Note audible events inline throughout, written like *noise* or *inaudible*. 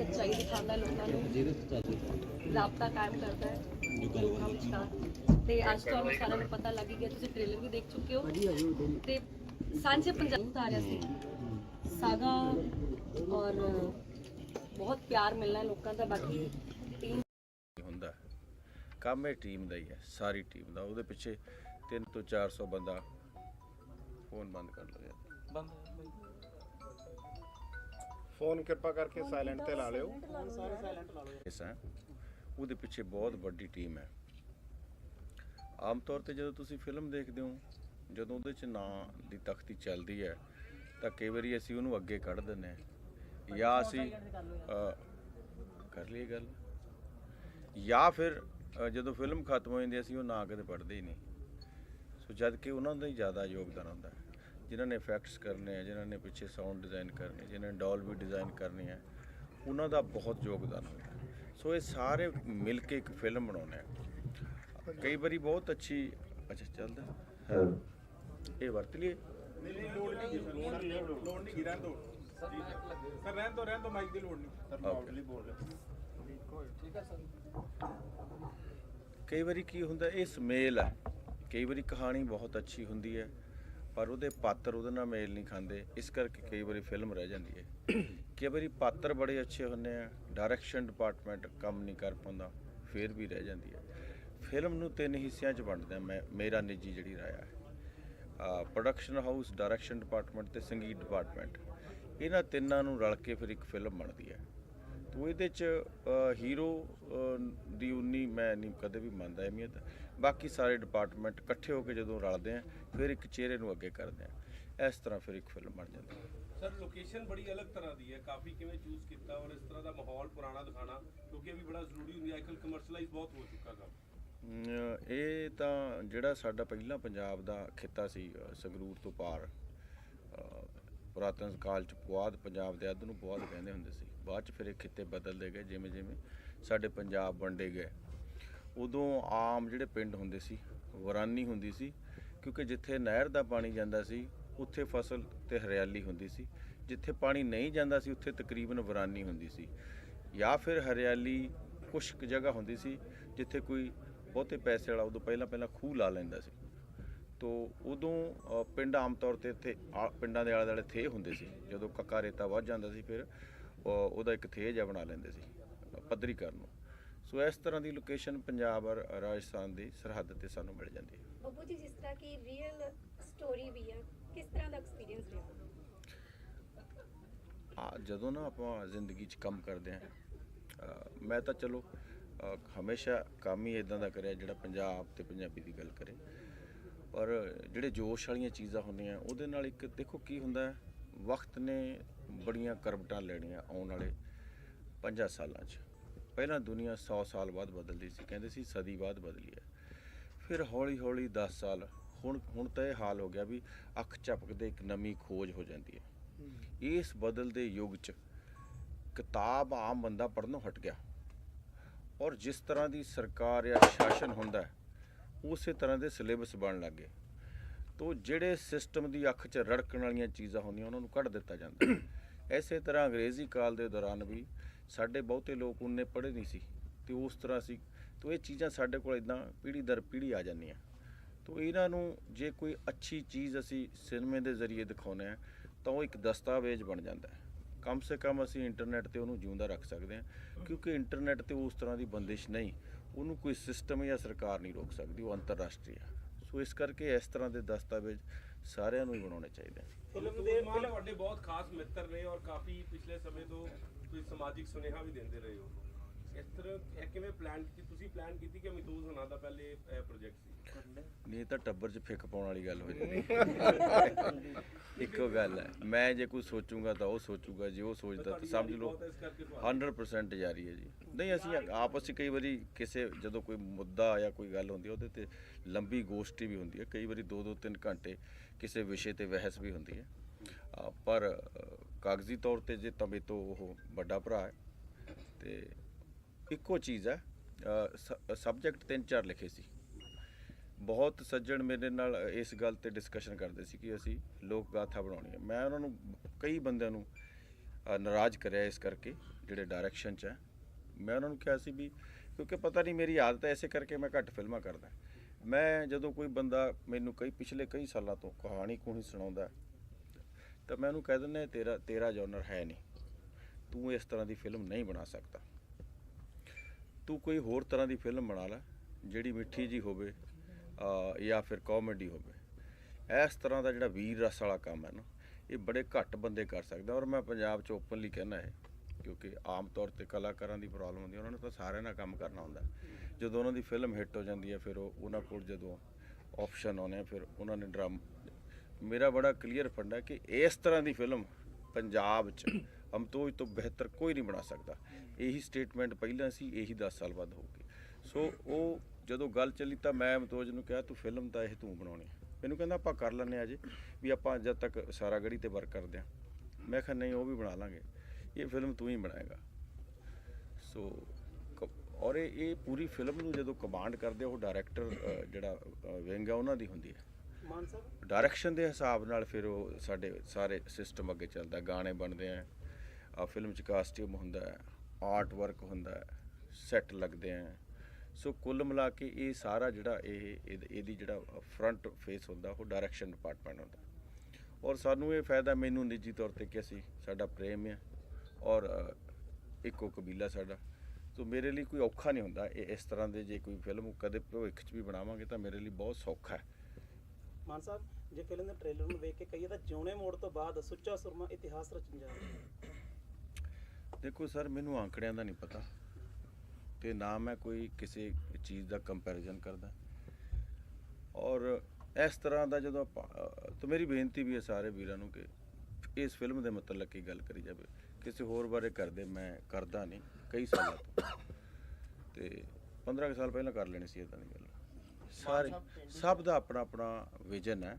ਸੱਚਾਈ ਦਿਖਾਉਂਦਾ ਲੋਕਾਂ ਨੂੰ। ਰਾਬਤਾ ਕਾਇਮ ਕਰਦਾ ਹੈ। ਲੋਕਾਂ ਵਿਚਕਾਰ ਤੇ ਅੱਜ ਤੁਹਾਨੂੰ ਸਾਰਿਆਂ ਨੂੰ ਪਤਾ ਲੱਗ ਗਿਆ ਤੁਸੀਂ ਟ੍ਰੇਲਰ ਵੀ ਦੇਖ ਚੁੱਕੇ ਹੋ। ਤੇ ਸਾਂਝੇ ਪੰਜਾਬ ਉਤਾਰਿਆ ਸੀ। ਸਾਗਾ ਔਰ ਬਹੁਤ ਪਿਆਰ ਮਿਲਣਾ ਹੈ ਲੋਕਾਂ ਦਾ ਬਾਕੀ ਟੀਮ ਹੁੰਦਾ ਹੈ। ਕੰਮ ਇਹ ਟੀਮ ਦਾ ਹੀ ਹੈ ਸਾਰੀ ਟੀਮ ਦਾ। ਉਹਦੇ ਪਿੱਛੇ 3 ਤੋਂ 400 ਬੰਦਾ ਫੋਨ ਬੰਦ ਕਰ ਲਓ ਯਾਰ ਫੋਨ ਕਿਰਪਾ ਕਰਕੇ ਸਾਇਲੈਂਟ ਤੇ ਲਾ ਲਿਓ। ਇਸ ਹੈ ਉਹਦੇ ਪਿੱਛੇ ਬਹੁਤ ਵੱਡੀ ਟੀਮ ਹੈ। ਆਮ ਤੌਰ ਤੇ ਜਦੋਂ ਤੁਸੀਂ ਫਿਲਮ ਦੇਖਦੇ ਹੋ ਜਦੋਂ ਉਹਦੇ 'ਚ ਨਾਂ ਦੀ ਤਖਤੀ ਚੱਲਦੀ ਹੈ ਤਾਂ ਕਈ ਵਾਰੀ ਅਸੀਂ ਉਹਨੂੰ ਅੱਗੇ ਕੱਢ ਦਿੰਦੇ ਹਾਂ। ਜਾਂ ਅਸੀਂ ਅ, ਕਰ ਲਈ ਗੱਲ। ਜਾਂ ਫਿਰ ਅ, ਜਦੋਂ ਫਿਲਮ ਖਤਮ ਹੋ ਜਾਂਦੀ ਹੈ, ਅਸੀਂ ਉਹ ਨਾਂ ਕਦੇ ਪੜ੍ਹਦੇ ਹੀ ਨਹੀਂ। ਸੋ ਜਦ ਕਿ ਉਹਨਾਂ ਦਾ ਹੀ ਜ਼ਿਆਦਾ ਯੋਗਦਾਨ ਹੁੰਦਾ ਹੈ। ਜਿਨ੍ਹਾਂ ਨੇ ਇਫੈਕਟਸ ਕਰਨੇ ਆ ਜਿਨ੍ਹਾਂ ਨੇ ਪਿੱਛੇ ਸਾਊਂਡ ਡਿਜ਼ਾਈਨ ਕਰਨੇ ਜਿਨ੍ਹਾਂ ਨੇ ਡੋਲਬੀ ਡਿਜ਼ਾਈਨ ਕਰਨੀ ਹੈ ਉਹਨਾਂ ਦਾ ਬਹੁਤ ਯੋਗਦਾਨ ਹੁੰਦਾ ਹੈ। ਸੋ ਇਹ ਸਾਰੇ ਮਿਲ ਕੇ ਇੱਕ ਫਿਲਮ ਬਣਾਉਂਦੇ ਆ। ਕਈ ਵਾਰੀ ਬਹੁਤ ਅੱਛੀ ਅੱਛਾ ਚੱਲਦਾ। ਇਹ ਵਰਤ ਲਈਏ। ਨਹੀਂ ਨਹੀਂ ਲੋਡ ਨਹੀਂ ਲੋਡ ਨਹੀਂ ਲੋਡ ਨਹੀਂ ਗਿਰਨ ਦੋ। ਸਰ ਰਹਿਣ ਦੋ ਰਹਿਣ ਦੋ ਮਾਈਕ ਦੀ ਲੋਡ ਨਹੀਂ। ਸਰ ਲਾਊਡਲੀ ਬੋਲ ਕਈ ਵਾਰੀ ਕੀ ਹੁੰਦਾ ਇਹ ਸਮੇਲ ਹੈ ਕਈ ਵਾਰੀ ਕਹਾਣੀ ਬਹੁਤ ਅੱਛੀ ਹੁੰਦੀ ਹੈ। ਪਰ ਉਹਦੇ ਪਾਤਰ ਉਹਦੇ ਨਾਲ ਮੇਲ ਨਹੀਂ ਖਾਂਦੇ। ਇਸ ਕਰਕੇ ਕਈ ਵਾਰੀ ਫਿਲਮ ਰਹਿ ਜਾਂਦੀ ਹੈ। ਕਈ ਵਾਰੀ ਪਾਤਰ ਬੜੇ ਅੱਛੇ ਹੁੰਦੇ ਆ ਡਾਇਰੈਕਸ਼ਨ ਡਿਪਾਰਟਮੈਂਟ ਕੰਮ ਨਹੀਂ ਕਰ ਪਾਉਂਦਾ, ਫਿਰ ਵੀ ਰਹਿ ਜਾਂਦੀ ਹੈ। ਫਿਲਮ ਨੂੰ ਤਿੰਨ ਹਿੱਸਿਆਂ 'ਚ ਵੰਡਦਾ ਮੈਂ, ਮੇਰਾ ਨਿੱਜੀ ਜਿਹੜੀ ਰਾਇ ਹੈ ਪ੍ਰੋਡਕਸ਼ਨ ਹਾਊਸ ਡਾਇਰੈਕਸ਼ਨ ਡਿਪਾਰਟਮੈਂਟ ਤੇ ਸੰਗੀਤ ਡਿਪਾਰਟਮੈਂਟ ਇਹਨਾਂ ਤਿੰਨਾਂ ਨੂੰ ਰਲ ਕੇ ਫਿਰ ਇੱਕ ਫਿਲਮ ਬਣਦੀ ਹੈ। ਤੋ ਇਹਦੇ ਚ ਹੀਰੋ ਦੀ ਉਨੀ ਮੈਂ ਨਹੀਂ, ਕਦੇ ਵੀ ਮੰਨਦਾ ਅਹਿਮੀਅਤ। ਬਾਕੀ ਸਾਰੇ ਡਿਪਾਰਟਮੈਂਟ ਇਕੱਠੇ ਹੋ ਕੇ ਜਦੋਂ ਰਲਦੇ ਆ ਫਿਰ ਇੱਕ ਚਿਹਰੇ ਨੂੰ ਅੱਗੇ ਕਰਦੇ ਆ। ਇਸ ਤਰ੍ਹਾਂ ਫਿਰ ਇੱਕ ਫਿਲਮ ਬਣ ਜਾਂਦੀ। ਹੈ ਸਰ ਲੋਕੇਸ਼ਨ ਬੜੀ ਅਲੱਗ ਤਰ੍ਹਾਂ ਦੀ ਹੈ। ਕਾਫੀ ਕਿਵੇਂ ਚੂਜ਼ ਕੀਤਾ ਔਰ ਇਸ ਤਰ੍ਹਾਂ ਦਾ ਮਾਹੌਲ ਪੁਰਾਣਾ ਦਿਖਾਣਾ ਕਿਉਂਕਿ ਇਹ ਵੀ ਬੜਾ ਜ਼ਰੂਰੀ ਹੁੰਦੀ ਹੈ। ਅੱਜਕੱਲ ਕਮਰਸ਼ੀਅਲਾਈਜ਼ ਬਹੁਤ ਹੋ ਚੁੱਕਾ ਕੰਮ। ਇਹ ਤਾਂ ਜਿਹੜਾ ਸਾਡਾ ਪਹਿਲਾਂ ਪੰਜਾਬ ਦਾ ਖਿੱਤਾ ਸੀ ਸੰਗਰੂਰ ਤੋਂ ਪਾਰ ਪੁਰਾਤਨ ਕਾਲ ਚ ਪੁਆਧ ਪੰਜਾਬ ਦੇ ਅੱਧ ਨੂੰ ਪੁਆਧ ਕਹਿੰਦੇ ਹੁੰਦੇ ਸੀ। ਬਾਅਦ ਚ ਫਿਰ ਇਹ ਖਿੱਤੇ ਬਦਲਦੇ ਗਏ ਜਿਵੇਂ ਜਿਵੇਂ ਸਾਡੇ ਪੰਜਾਬ ਵੰਡੇ ਗਏ। ਉਦੋਂ ਆਮ ਜਿਹੜੇ ਪਿੰਡ ਹੁੰਦੇ ਸੀ, ਵਰਾਨੀ ਹੁੰਦੀ ਸੀ, ਕਿਉਂਕਿ ਜਿੱਥੇ ਨਹਿਰ ਦਾ ਪਾਣੀ ਜਾਂਦਾ ਸੀ, ਉੱਥੇ ਫਸਲ ਤੇ ਹਰਿਆਲੀ ਹੁੰਦੀ ਸੀ। ਜਿੱਥੇ ਪਾਣੀ ਨਹੀਂ ਜਾਂਦਾ ਸੀ, ਉੱਥੇ ਤਕਰੀਬਨ ਵਰਾਨੀ ਹੁੰਦੀ ਸੀ। ਜਾਂ ਫਿਰ ਹਰਿਆਲੀ ਕੁਛ ਕੁ ਜਗ੍ਹਾ ਹੁੰਦੀ ਸੀ, ਜਿੱਥੇ ਕੋਈ ਬਹੁਤੇ ਪੈਸੇ ਵਾਲਾ ਉਦੋਂ ਪਹਿਲਾਂ ਪਹਿਲਾਂ ਖੂਹ ਲਾ ਲੈਂਦਾ ਸੀ। ਤੋ ਉਦੋਂ ਪਿੰਡ ਆਮ ਤੌਰ ਤੇ ਇੱਥੇ ਆ- ਪਿੰਡਾਂ ਦੇ ਆਲੇ ਦੁਆਲੇ ਥੇ ਹੁੰਦੇ ਸੀ। ਜਦੋਂ ਕੱਕਾ ਰੇਤਾ ਵੱਧ ਜਾਂਦਾ ਸੀ, ਫਿਰ ਉਹਦਾ ਇੱਕ ਥੇ ਜਿਹਾ ਬਣਾ ਲੈਂਦੇ ਸੀ ਪੱਧਰੀ ਕਰਨ ਨੂੰ। ਸੋ ਇਸ ਤਰ੍ਹਾਂ ਦੀ ਲੋਕੇਸ਼ਨ ਪੰਜਾਬ ਔਰ ਰਾਜਸਥਾਨ ਦੀ ਸਰਹੱਦ ਤੇ ਸਾਨੂੰ ਮਿਲ ਜਾਂਦੀ ਹੈ। ਬੱਬੂ ਜੀ ਜਿਸ ਤਰ੍ਹਾਂ ਕਿ ਰੀਅਲ ਸਟੋਰੀ ਵੀ ਹੈ ਕਿਸ ਤਰ੍ਹਾਂ ਦਾ ਐਕਸਪੀਰੀਅੰਸ ਰਿਹਾ? ਆ ਜਦੋਂ ਨਾ ਆਪਾਂ ਜ਼ਿੰਦਗੀ 'ਚ ਕੰਮ ਕਰਦੇ ਆ ਮੈਂ ਤਾਂ ਚਲੋ ਹਮੇਸ਼ਾ ਕੰਮ ਹੀ ਇਦਾਂ ਦਾ ਕਰਿਆ ਜਿਹੜਾ ਪੰਜਾਬ ਤੇ ਪੰਜਾਬੀ ਦੀ ਗੱਲ ਕਰੇ। ਪਰ ਜਿਹੜੇ ਜੋਸ਼ ਵਾਲੀਆਂ ਚੀਜ਼ਾਂ ਹੁੰਦੀਆਂ ਉਹਦੇ ਨਾਲ ਇੱਕ ਦੇਖੋ ਕੀ ਹੁੰਦਾ ਵਕਤ ਨੇ ਬੜੀਆਂ ਕਰਵਟਾਂ ਲੈਣੀਆਂ ਆਉਣ ਵਾਲੇ 50 ਸਾਲਾਂ 'ਚ। ਪਹਿਲਾਂ ਦੁਨੀਆ 100 ਸਾਲ ਬਾਅਦ ਬਦਲਦੀ ਸੀ ਕਹਿੰਦੇ ਸੀ ਸਦੀ ਬਾਅਦ ਬਦਲੀ ਹੈ। ਫਿਰ ਹੌਲੀ ਹੌਲੀ 10 ਸਾਲ ਹੁਣ ਹੁਣ ਤਾਂ ਇਹ ਹਾਲ ਹੋ ਗਿਆ ਵੀ ਅੱਖ ਝਪਕਦੇ ਇੱਕ ਨਵੀਂ ਖੋਜ ਹੋ ਜਾਂਦੀ ਹੈ। ਇਸ ਬਦਲਦੇ ਯੁੱਗ 'ਚ ਕਿਤਾਬ ਆਮ ਬੰਦਾ ਪੜ੍ਹਨੋਂ ਹਟ ਗਿਆ। ਔਰ ਜਿਸ ਤਰ੍ਹਾਂ ਦੀ ਸਰਕਾਰ ਜਾਂ ਸ਼ਾਸਨ ਹੁੰਦਾ ਉਸੇ ਤਰ੍ਹਾਂ ਦੇ ਸਿਲੇਬਸ ਬਣਨ ਲੱਗੇ ਤੋ ਜਿਹੜੇ ਸਿਸਟਮ ਦੀ ਅੱਖ 'ਚ ਰੜਕਣ ਵਾਲੀਆਂ ਚੀਜ਼ਾਂ ਹੁੰਦੀਆਂ ਉਹਨਾਂ ਨੂੰ ਕੱਢ ਦਿੱਤਾ ਜਾਂਦਾ। ਐਸੇ *coughs* ਤਰ੍ਹਾਂ ਅੰਗਰੇਜ਼ੀ ਕਾਲ ਦੇ ਦੌਰਾਨ ਵੀ ਸਾਡੇ ਬਹੁਤੇ ਲੋਕ ਉਹਨੇ ਪੜ੍ਹੇ ਨਹੀਂ ਸੀ ਤੇ ਉਸ ਤਰ੍ਹਾਂ ਸੀ। ਤੋ ਇਹ ਚੀਜ਼ਾਂ ਸਾਡੇ ਕੋਲ ਇਦਾਂ ਪੀੜ੍ਹੀ ਦਰ ਪੀੜ੍ਹੀ ਆ ਜਾਂਦੀਆਂ। ਤੋ ਇਹਨਾਂ ਨੂੰ ਜੇ ਕੋਈ ਅੱਛੀ ਚੀਜ਼ ਅਸੀਂ ਸਿਨੇਮੇ ਦੇ ਜ਼ਰੀਏ ਦਿਖਾਉਂਦੇ ਆ ਤਾਂ ਉਹ ਇੱਕ ਦਸਤਾਵੇਜ਼ ਬਣ ਜਾਂਦਾ ਹੈ। ਕਮ ਸੇ ਕਮ ਅਸੀਂ ਇੰਟਰਨੈਟ ਤੇ ਉਹਨੂੰ ਜਿਉਂਦਾ ਰੱਖ ਸਕਦੇ ਹਾਂ ਕਿਉਂਕਿ ਇੰਟਰਨੈਟ ਤੇ ਉਸ ਤਰ੍ਹਾਂ ਦੀ ਬੰਦਿਸ਼ ਨਹੀਂ। ਉਹਨੂੰ ਕੋਈ ਸਿਸਟਮ ਜਾਂ ਸਰਕਾਰ ਨਹੀਂ ਰੋਕ ਸਕਦੀ ਉਹ ਅੰਤਰਰਾਸ਼ਟਰੀ ਹੈ ਸੋ ਇਸ ਕਰਕੇ ਇਸ ਤਰ੍ਹਾਂ ਦੇ ਦਸਤਾਵੇਜ਼ ਸਾਰਿਆਂ ਨੂੰ ਹੀ ਬਣਾਉਣੇ ਚਾਹੀਦੇ ਹਨ ਫਿਲਮ ਦੇ ਤੁਹਾਡੇ ਬਹੁਤ ਖਾਸ ਮਿੱਤਰ ਨੇ ਔਰ ਕਾਫੀ ਪਿਛਲੇ ਸਮੇਂ ਤੋਂ ਤੁਸੀਂ ਸਮਾਜਿਕ ਸੁਨੇਹਾ ਵੀ ਦਿੰਦੇ ਰਹੇ ਹੋ? ਇਸ ਤਰ੍ਹਾਂ ਇਹ ਕਿਵੇਂ ਪਲਾਨ ਕੀਤੀ ਤੁਸੀਂ ਪਲਾਨ ਕੀਤੀ ਕਿ ਅਮਿਤੂਜ ਹੋਣਾ ਦਾ ਪਹਿਲੇ ਪ੍ਰੋਜੈਕਟ ਸੀ? ਨਹੀਂ ਇਹ ਤਾਂ ਟੱਬਰ 'ਚ ਫਿੱਕ ਪਾਉਣ ਵਾਲੀ ਗੱਲ ਹੋ। ਜਾਂਦੀ ਇੱਕੋ ਗੱਲ ਹੈ। ਮੈਂ ਜੇ ਕੋਈ ਸੋਚੂਗਾ ਤਾਂ ਉਹ ਸੋਚੂਗਾ ਜੇ ਉਹ ਸੋਚਦਾ ਤਾਂ ਸਮਝ ਲਓ ਬਹੁਤ ਹੈ, ਇਸ ਕਰਕੇ ਸਵਾਲ 100% ਜਾਰੀ ਹੈ ਜੀ। ਨਹੀਂ ਅਸੀਂ ਆਪਸ ਵਿੱਚ ਕਈ ਵਾਰੀ ਕਿਸੇ ਜਦੋਂ ਕੋਈ ਮੁੱਦਾ ਜਾਂ ਕੋਈ ਗੱਲ ਹੁੰਦੀ ਹੈ ਉਹਦੇ ਤੇ ਲੰਬੀ ਗੋਸ਼ਟੀ ਵੀ ਹੁੰਦੀ ਹੈ। ਕਈ ਵਾਰੀ 2-2 3 ਘੰਟੇ ਕਿਸੇ ਵਿਸ਼ੇ ਤੇ ਬਹਿਸ ਵੀ ਹੁੰਦੀ ਹੈ। ਪਰ ਕਾਗਜ਼ੀ ਤੌਰ ਤੇ ਜੇ ਤਾਂ ਤੋਂ ਉਹ ਵੱਡਾ ਭਰਾ ਹੈ, ਤੇ ਇੱਕੋ ਚੀਜ਼ ਹੈ ਸਬਜੈਕਟ ਤਿੰਨ ਚਾਰ ਲਿਖੇ ਸੀ। ਬਹੁਤ ਸੱਜਣ ਮੇਰੇ ਨਾਲ ਇਸ ਗੱਲ ਤੇ ਡਿਸਕਸ਼ਨ ਕਰਦੇ ਸੀ ਕਿ ਅਸੀਂ ਲੋਕ ਗਾਥਾ ਬਣਾਉਣੀ ਹੈ। ਮੈਂ ਉਹਨਾਂ ਨੂੰ ਕਈ ਬੰਦਿਆਂ ਨੂੰ ਨਾਰਾਜ਼ ਕਰਿਆ ਇਸ ਕਰਕੇ, ਜਿਹੜੇ ਡਾਇਰੈਕਸ਼ਨ 'ਚ ਹੈ। ਮੈਂ ਉਹਨਾਂ ਨੂੰ ਕਿਹਾ ਸੀ ਵੀ, ਕਿਉਂਕਿ ਪਤਾ ਨਹੀਂ ਮੇਰੀ ਆਦਤ ਹੈ ਇਸੇ ਕਰਕੇ ਮੈਂ ਘੱਟ ਫਿਲਮਾਂ ਕਰਦਾ। ਮੈਂ ਜਦੋਂ ਕੋਈ ਬੰਦਾ ਮੈਨੂੰ ਕਈ ਪਿਛਲੇ ਕਈ ਸਾਲਾਂ ਤੋਂ ਕਹਾਣੀ ਕੋਈ ਸੁਣਾਉਂਦਾ ਤਾਂ ਮੈਂ ਉਹਨੂੰ ਕਹਿ ਦਿੰਦਾ, ਤੇਰਾ ਤੇਰਾ ਜਨਰ ਹੈ ਨਹੀਂ। ਤੂੰ ਇਸ ਤਰ੍ਹਾਂ ਦੀ ਫਿਲਮ ਨਹੀਂ ਬਣਾ ਸਕਦਾ। ਤੂੰ ਕੋਈ ਹੋਰ ਤਰ੍ਹਾਂ ਦੀ ਫਿਲਮ ਬਣਾ ਲੈ, ਜਿਹੜੀ ਮਿੱਠੀ ਜੀ ਹੋਵੇ ਜਾਂ ਫਿਰ ਕਾਮੇਡੀ ਹੋਵੇ। ਇਸ ਤਰ੍ਹਾਂ ਦਾ ਜਿਹੜਾ ਵੀਰ ਰਸ ਵਾਲਾ ਕੰਮ ਹੈ ਨਾ, ਇਹ ਬੜੇ ਘੱਟ ਬੰਦੇ ਕਰ ਸਕਦੇ ਔਰ ਮੈਂ ਪੰਜਾਬ 'ਚ ਓਪਨਲੀ ਕਹਿਣਾ ਹੈ ਕਿਉਂਕਿ ਆਮ ਤੌਰ ਤੇ ਕਲਾਕਾਰਾਂ ਦੀ ਪ੍ਰੋਬਲਮ ਹੁੰਦੀ ਉਹਨਾਂ ਨੂੰ ਤਾਂ ਸਾਰਿਆਂ ਨਾਲ ਕੰਮ ਕਰਨਾ ਹੁੰਦਾ ਜਦੋਂ ਉਹਨਾਂ ਦੀ ਫਿਲਮ ਹਿੱਟ ਹੋ ਜਾਂਦੀ ਹੈ, ਫਿਰ ਉਹ, ਉਹਨਾਂ ਕੋਲ ਜਦੋਂ ਆਪਸ਼ਨ ਆਉਂਦੇ ਆ, ਫਿਰ ਉਹਨਾਂ ਨੇ ਡਰਾਮ ਮੇਰਾ ਬੜਾ ਕਲੀਅਰ ਫੰਡਾ ਕਿ ਇਸ ਤਰ੍ਹਾਂ ਦੀ ਫਿਲਮ ਪੰਜਾਬ 'ਚ *coughs* ਅਮਤੋਜ ਤੋਂ ਬਿਹਤਰ ਕੋਈ ਨਹੀਂ ਬਣਾ ਸਕਦਾ। ਇਹੀ ਸਟੇਟਮੈਂਟ ਪਹਿਲਾਂ ਸੀ ਇਹੀ 10 ਸਾਲ ਬਾਅਦ ਹੋਊਗੀ। ਸੋ ਉਹ ਜਦੋਂ ਗੱਲ ਚੱਲੀ ਤਾਂ ਮੈਂ ਅਮਤੋਜ ਨੂੰ ਕਿਹਾ ਤੂੰ ਫਿਲਮ ਤਾਂ ਇਹ ਤੂੰ ਬਣਾਉਣੀ ਹੈ। ਮੈਨੂੰ ਕਹਿੰਦਾ ਆਪਾਂ ਕਰ ਲੈਂਦੇ ਹਾਂ ਅਜੇ ਵੀ ਆਪਾਂ ਜਦ ਤੱਕ ਸਾਰਾ ਗੜੀ ਤੇ ਵਰਕ ਕਰਦੇ ਹਾਂ। ਮੈਂ ਕਿਹਾ ਨਹੀਂ ਉਹ ਵੀ ਬਣਾ ਲਾਂਗੇ। ਇਹ ਫਿਲਮ ਤੂੰ ਹੀ ਬਣਾਏਗਾ। ਸੋ ਕ- ਔਰ ਇਹ ਪੂਰੀ ਫਿਲਮ ਨੂੰ ਜਦੋਂ ਕਮਾਂਡ ਕਰਦੇ ਆ, ਉਹ ਡਾਇਰੈਕਟਰ ਜਿਹੜਾ ਵਿੰਗ ਆ ਉਹਨਾਂ ਦੀ ਹੁੰਦੀ ਹੈ। ਡਾਇਰੈਕਸ਼ਨ ਦੇ ਹਿਸਾਬ ਨਾਲ ਫਿਰ ਉਹ ਸਾਡੇ ਸਾਰੇ ਸਿਸਟਮ ਅੱਗੇ ਚੱਲਦਾ ਗਾਣੇ ਬਣਦੇ ਆ ਆ ਫਿਲਮ ਚ ਕਾਸਟਿਊਮ ਹੁੰਦਾ ਹੈ। ਆਰਟ ਵਰਕ ਹੁੰਦਾ ਹੈ। ਸੈੱਟ ਲੱਗਦੇ ਆ ਸੋ ਕੁੱਲ ਮਿਲਾ ਕੇ ਇਹ ਸਾਰਾ ਜਿਹੜਾ ਇਹ ਇਹਦ- ਇਹਦੀ ਜਿਹੜਾ ਫਰੰਟ ਫੇਸ ਹੁੰਦਾ, ਉਹ ਡਾਇਰੈਕਸ਼ਨ ਡਿਪਾਰਟਮੈਂਟ ਹੁੰਦਾ ਔਰ ਸਾਨੂੰ ਇਹ ਫਾਇਦਾ ਮੈਨੂੰ ਨਿੱਜੀ ਤੌਰ ਤੇ ਕਿ ਅਸੀਂ, ਸਾਡਾ ਪ੍ਰੇਮ ਹੈ। ਔਰ ਇੱਕੋ ਕਬੀਲਾ ਸਾਡਾ। ਸੋ ਮੇਰੇ ਲਈ ਕੋਈ ਔਖਾ ਨਹੀਂ ਹੁੰਦਾ। ਇਹ ਇਸ ਤਰ੍ਹਾਂ ਦੇ ਜੇ ਕੋਈ ਫਿਲਮ ਕਦੇ ਭਵਿੱਖ 'ਚ ਵੀ ਬਣਾਵਾਂਗੇ ਤਾਂ ਮੇਰੇ ਲਈ ਬਹੁਤ ਸੌਖਾ ਹੈ। ਮਾਨ ਸਾਹਿਬ, ਜੇ ਫਿਲਮ ਦੇ ਟ੍ਰੇਲਰ ਨੂੰ ਵੇਖ ਕੇ ਕਹੀਏ ਤਾਂ ਜਿਉਣੇ ਮੋੜ ਤੋਂ ਬਾਅਦ ਸੁੱਚਾ ਸੁਰਮਾ ਇਤਿਹਾਸ ਰਚਣ ਜਾ ਰਿਹਾ ਹੈ। ਦੇਖੋ ਸਰ, ਮੈਨੂੰ ਆંકੜਿਆਂ ਦਾ ਨਹੀਂ ਪਤਾ ਤੇ ਨਾ ਮੈਂ ਕੋਈ ਕਿਸੇ ਚੀਜ਼ ਦਾ ਕੰਪੈਰੀਜ਼ਨ ਕਰਦਾ। ਔਰ ਇਸ ਤਰ੍ਹਾਂ ਦਾ ਜਦੋਂ ਆਪਾਂ ਤਾਂ ਮੇਰੀ ਬੇਨਤੀ ਵੀ ਹੈ ਸਾਰੇ ਵੀਰਾਂ ਨੂੰ ਕਿ ਇਸ ਫਿਲਮ ਦੇ ਮਤਲਬ ਕੀ ਗੱਲ ਕਰੀ ਜਾਵੇ। ਕਿਸੇ ਹੋਰ ਬਾਰੇ ਕਰਦੇ ਮੈਂ ਕਰਦਾ ਨਹੀਂ, ਕਈ ਸਾਲਾਂ ਤੋਂ। ਤੇ 15 ਕੁ ਸਾਲ ਪਹਿਲਾਂ ਕਰ ਲੈਣੀ ਸੀ ਇਦਾਂ ਦੀ ਗੱਲ। ਸਾਰੇ ਸਭ ਦਾ ਆਪਣਾ ਆਪਣਾ ਵਿਜ਼ਨ ਹੈ।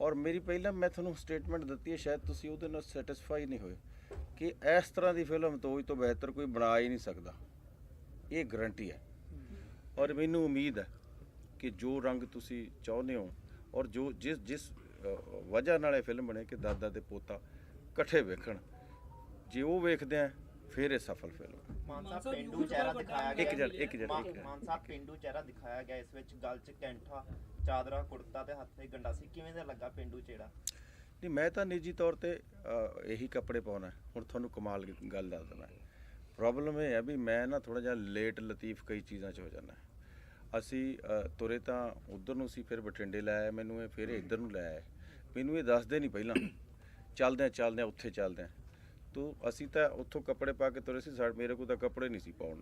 ਔਰ ਮੇਰੀ ਪਹਿਲਾਂ ਮੈਂ ਤੁਹਾਨੂੰ ਸਟੇਟਮੈਂਟ ਦਿੱਤੀ ਹੈ ਸ਼ਾਇਦ ਤੁਸੀਂ ਉਹਦੇ ਨਾਲ ਸੈਟੀਸਫਾਈ ਨਹੀਂ ਹੋਏ ਕਿ ਇਸ ਤਰ੍ਹਾਂ ਦੀ ਫਿਲਮ ਤੋਂ ਤੋਂ ਬਿਹਤਰ ਕੋਈ ਬਣਾ ਹੀ ਨਹੀਂ ਸਕਦਾ। ਇਹ ਗਰੰਟੀ ਹੈ। ਔਰ ਮੈਨੂੰ ਉਮੀਦ ਹੈ ਕਿ ਜੋ ਰੰਗ ਤੁਸੀਂ ਚਾਹੁੰਦੇ ਹੋ ਔਰ ਜੋ ਜਿਸ ਜਿਸ ਵਜ੍ਹਾ ਨਾਲ ਇਹ ਫਿਲਮ ਬਣੇ ਕਿ ਦਾਦਾ ਤੇ ਪੋਤਾ ਇਕੱਠੇ ਵੇਖਣ। ਜੇ ਉਹ ਵੇਖਦੇ ਆ ਫਿਰ ਇਹ ਸਫਲ ਫਿਲਮ ਹੈ। ਮਾਨ ਸਾਹਿਬ ਪਿੰਡੂ ਚਿਹਰਾ ਦਿਖਾਇਆ ਗਿਆ ਇੱਕ ਜਣ ਇੱਕ ਜਣ ਮਾਨ ਇੱਕ ਜਣ। ਮਾਨ ਸਾਹਿਬ ਪਿੰਡੂ ਚਿਹਰਾ ਦਿਖਾਇਆ ਗਿਆ ਇਸ ਵਿੱਚ ਗਲ 'ਚ ਕੈਂਠਾ ਚਾਦਰਾ ਕੁੜਤਾ ਤੇ ਹੱਥ 'ਤੇ ਗੰਡਾ ਸੀ। ਕਿਵੇਂ ਦਾ ਲੱਗਾ ਪਿੰਡੂ ਚਿਹਰਾ? ਨਹੀਂ ਮੈਂ ਤਾਂ ਨਿੱਜੀ ਤੌਰ ਤੇ ਅ, ਇਹੀ ਕੱਪੜੇ ਪਾਉਣਾ। ਹੁਣ ਤੁਹਾਨੂੰ ਕਮਾਲ ਦੀ ਗੱਲ ਦੱਸ ਦਿੰਦਾ ਪ੍ਰੋਬਲਮ ਇਹ ਹੈ ਵੀ ਮੈਂ ਨਾ ਥੋੜਾ ਜਿਹਾ ਲੇਟ ਲਤੀਫ ਕਈ ਚੀਜ਼ਾਂ 'ਚ ਹੋ ਜਾਂਦਾ। ਅਸੀਂ ਅ, ਤੁਰੇ ਤਾਂ ਉਧਰ ਨੂੰ ਸੀ ਫਿਰ ਬਠਿੰਡੇ ਲੈ ਆਏ ਮੈਨੂੰ ਇਹ ਫਿਰ ਇੱਧਰ ਨੂੰ ਲੈ ਆਏ। ਮੈਨੂੰ ਇਹ ਦੱਸਦੇ ਨਹੀਂ ਪਹਿਲਾਂ। ਚੱਲਦੇ ਆ ਚੱਲਦੇ ਆ ਉੱਥੇ ਚੱਲਦੇ ਆ ਤੋ ਅਸੀਂ ਤਾਂ ਉੱਥੋਂ ਕੱਪੜੇ ਪਾ ਕੇ ਤੁਰੇ ਸੀ ਸਾਡੇ ਮੇਰੇ ਕੋਲ ਤਾਂ ਕੱਪੜੇ ਨਹੀਂ ਸੀ ਪਾਉਣ।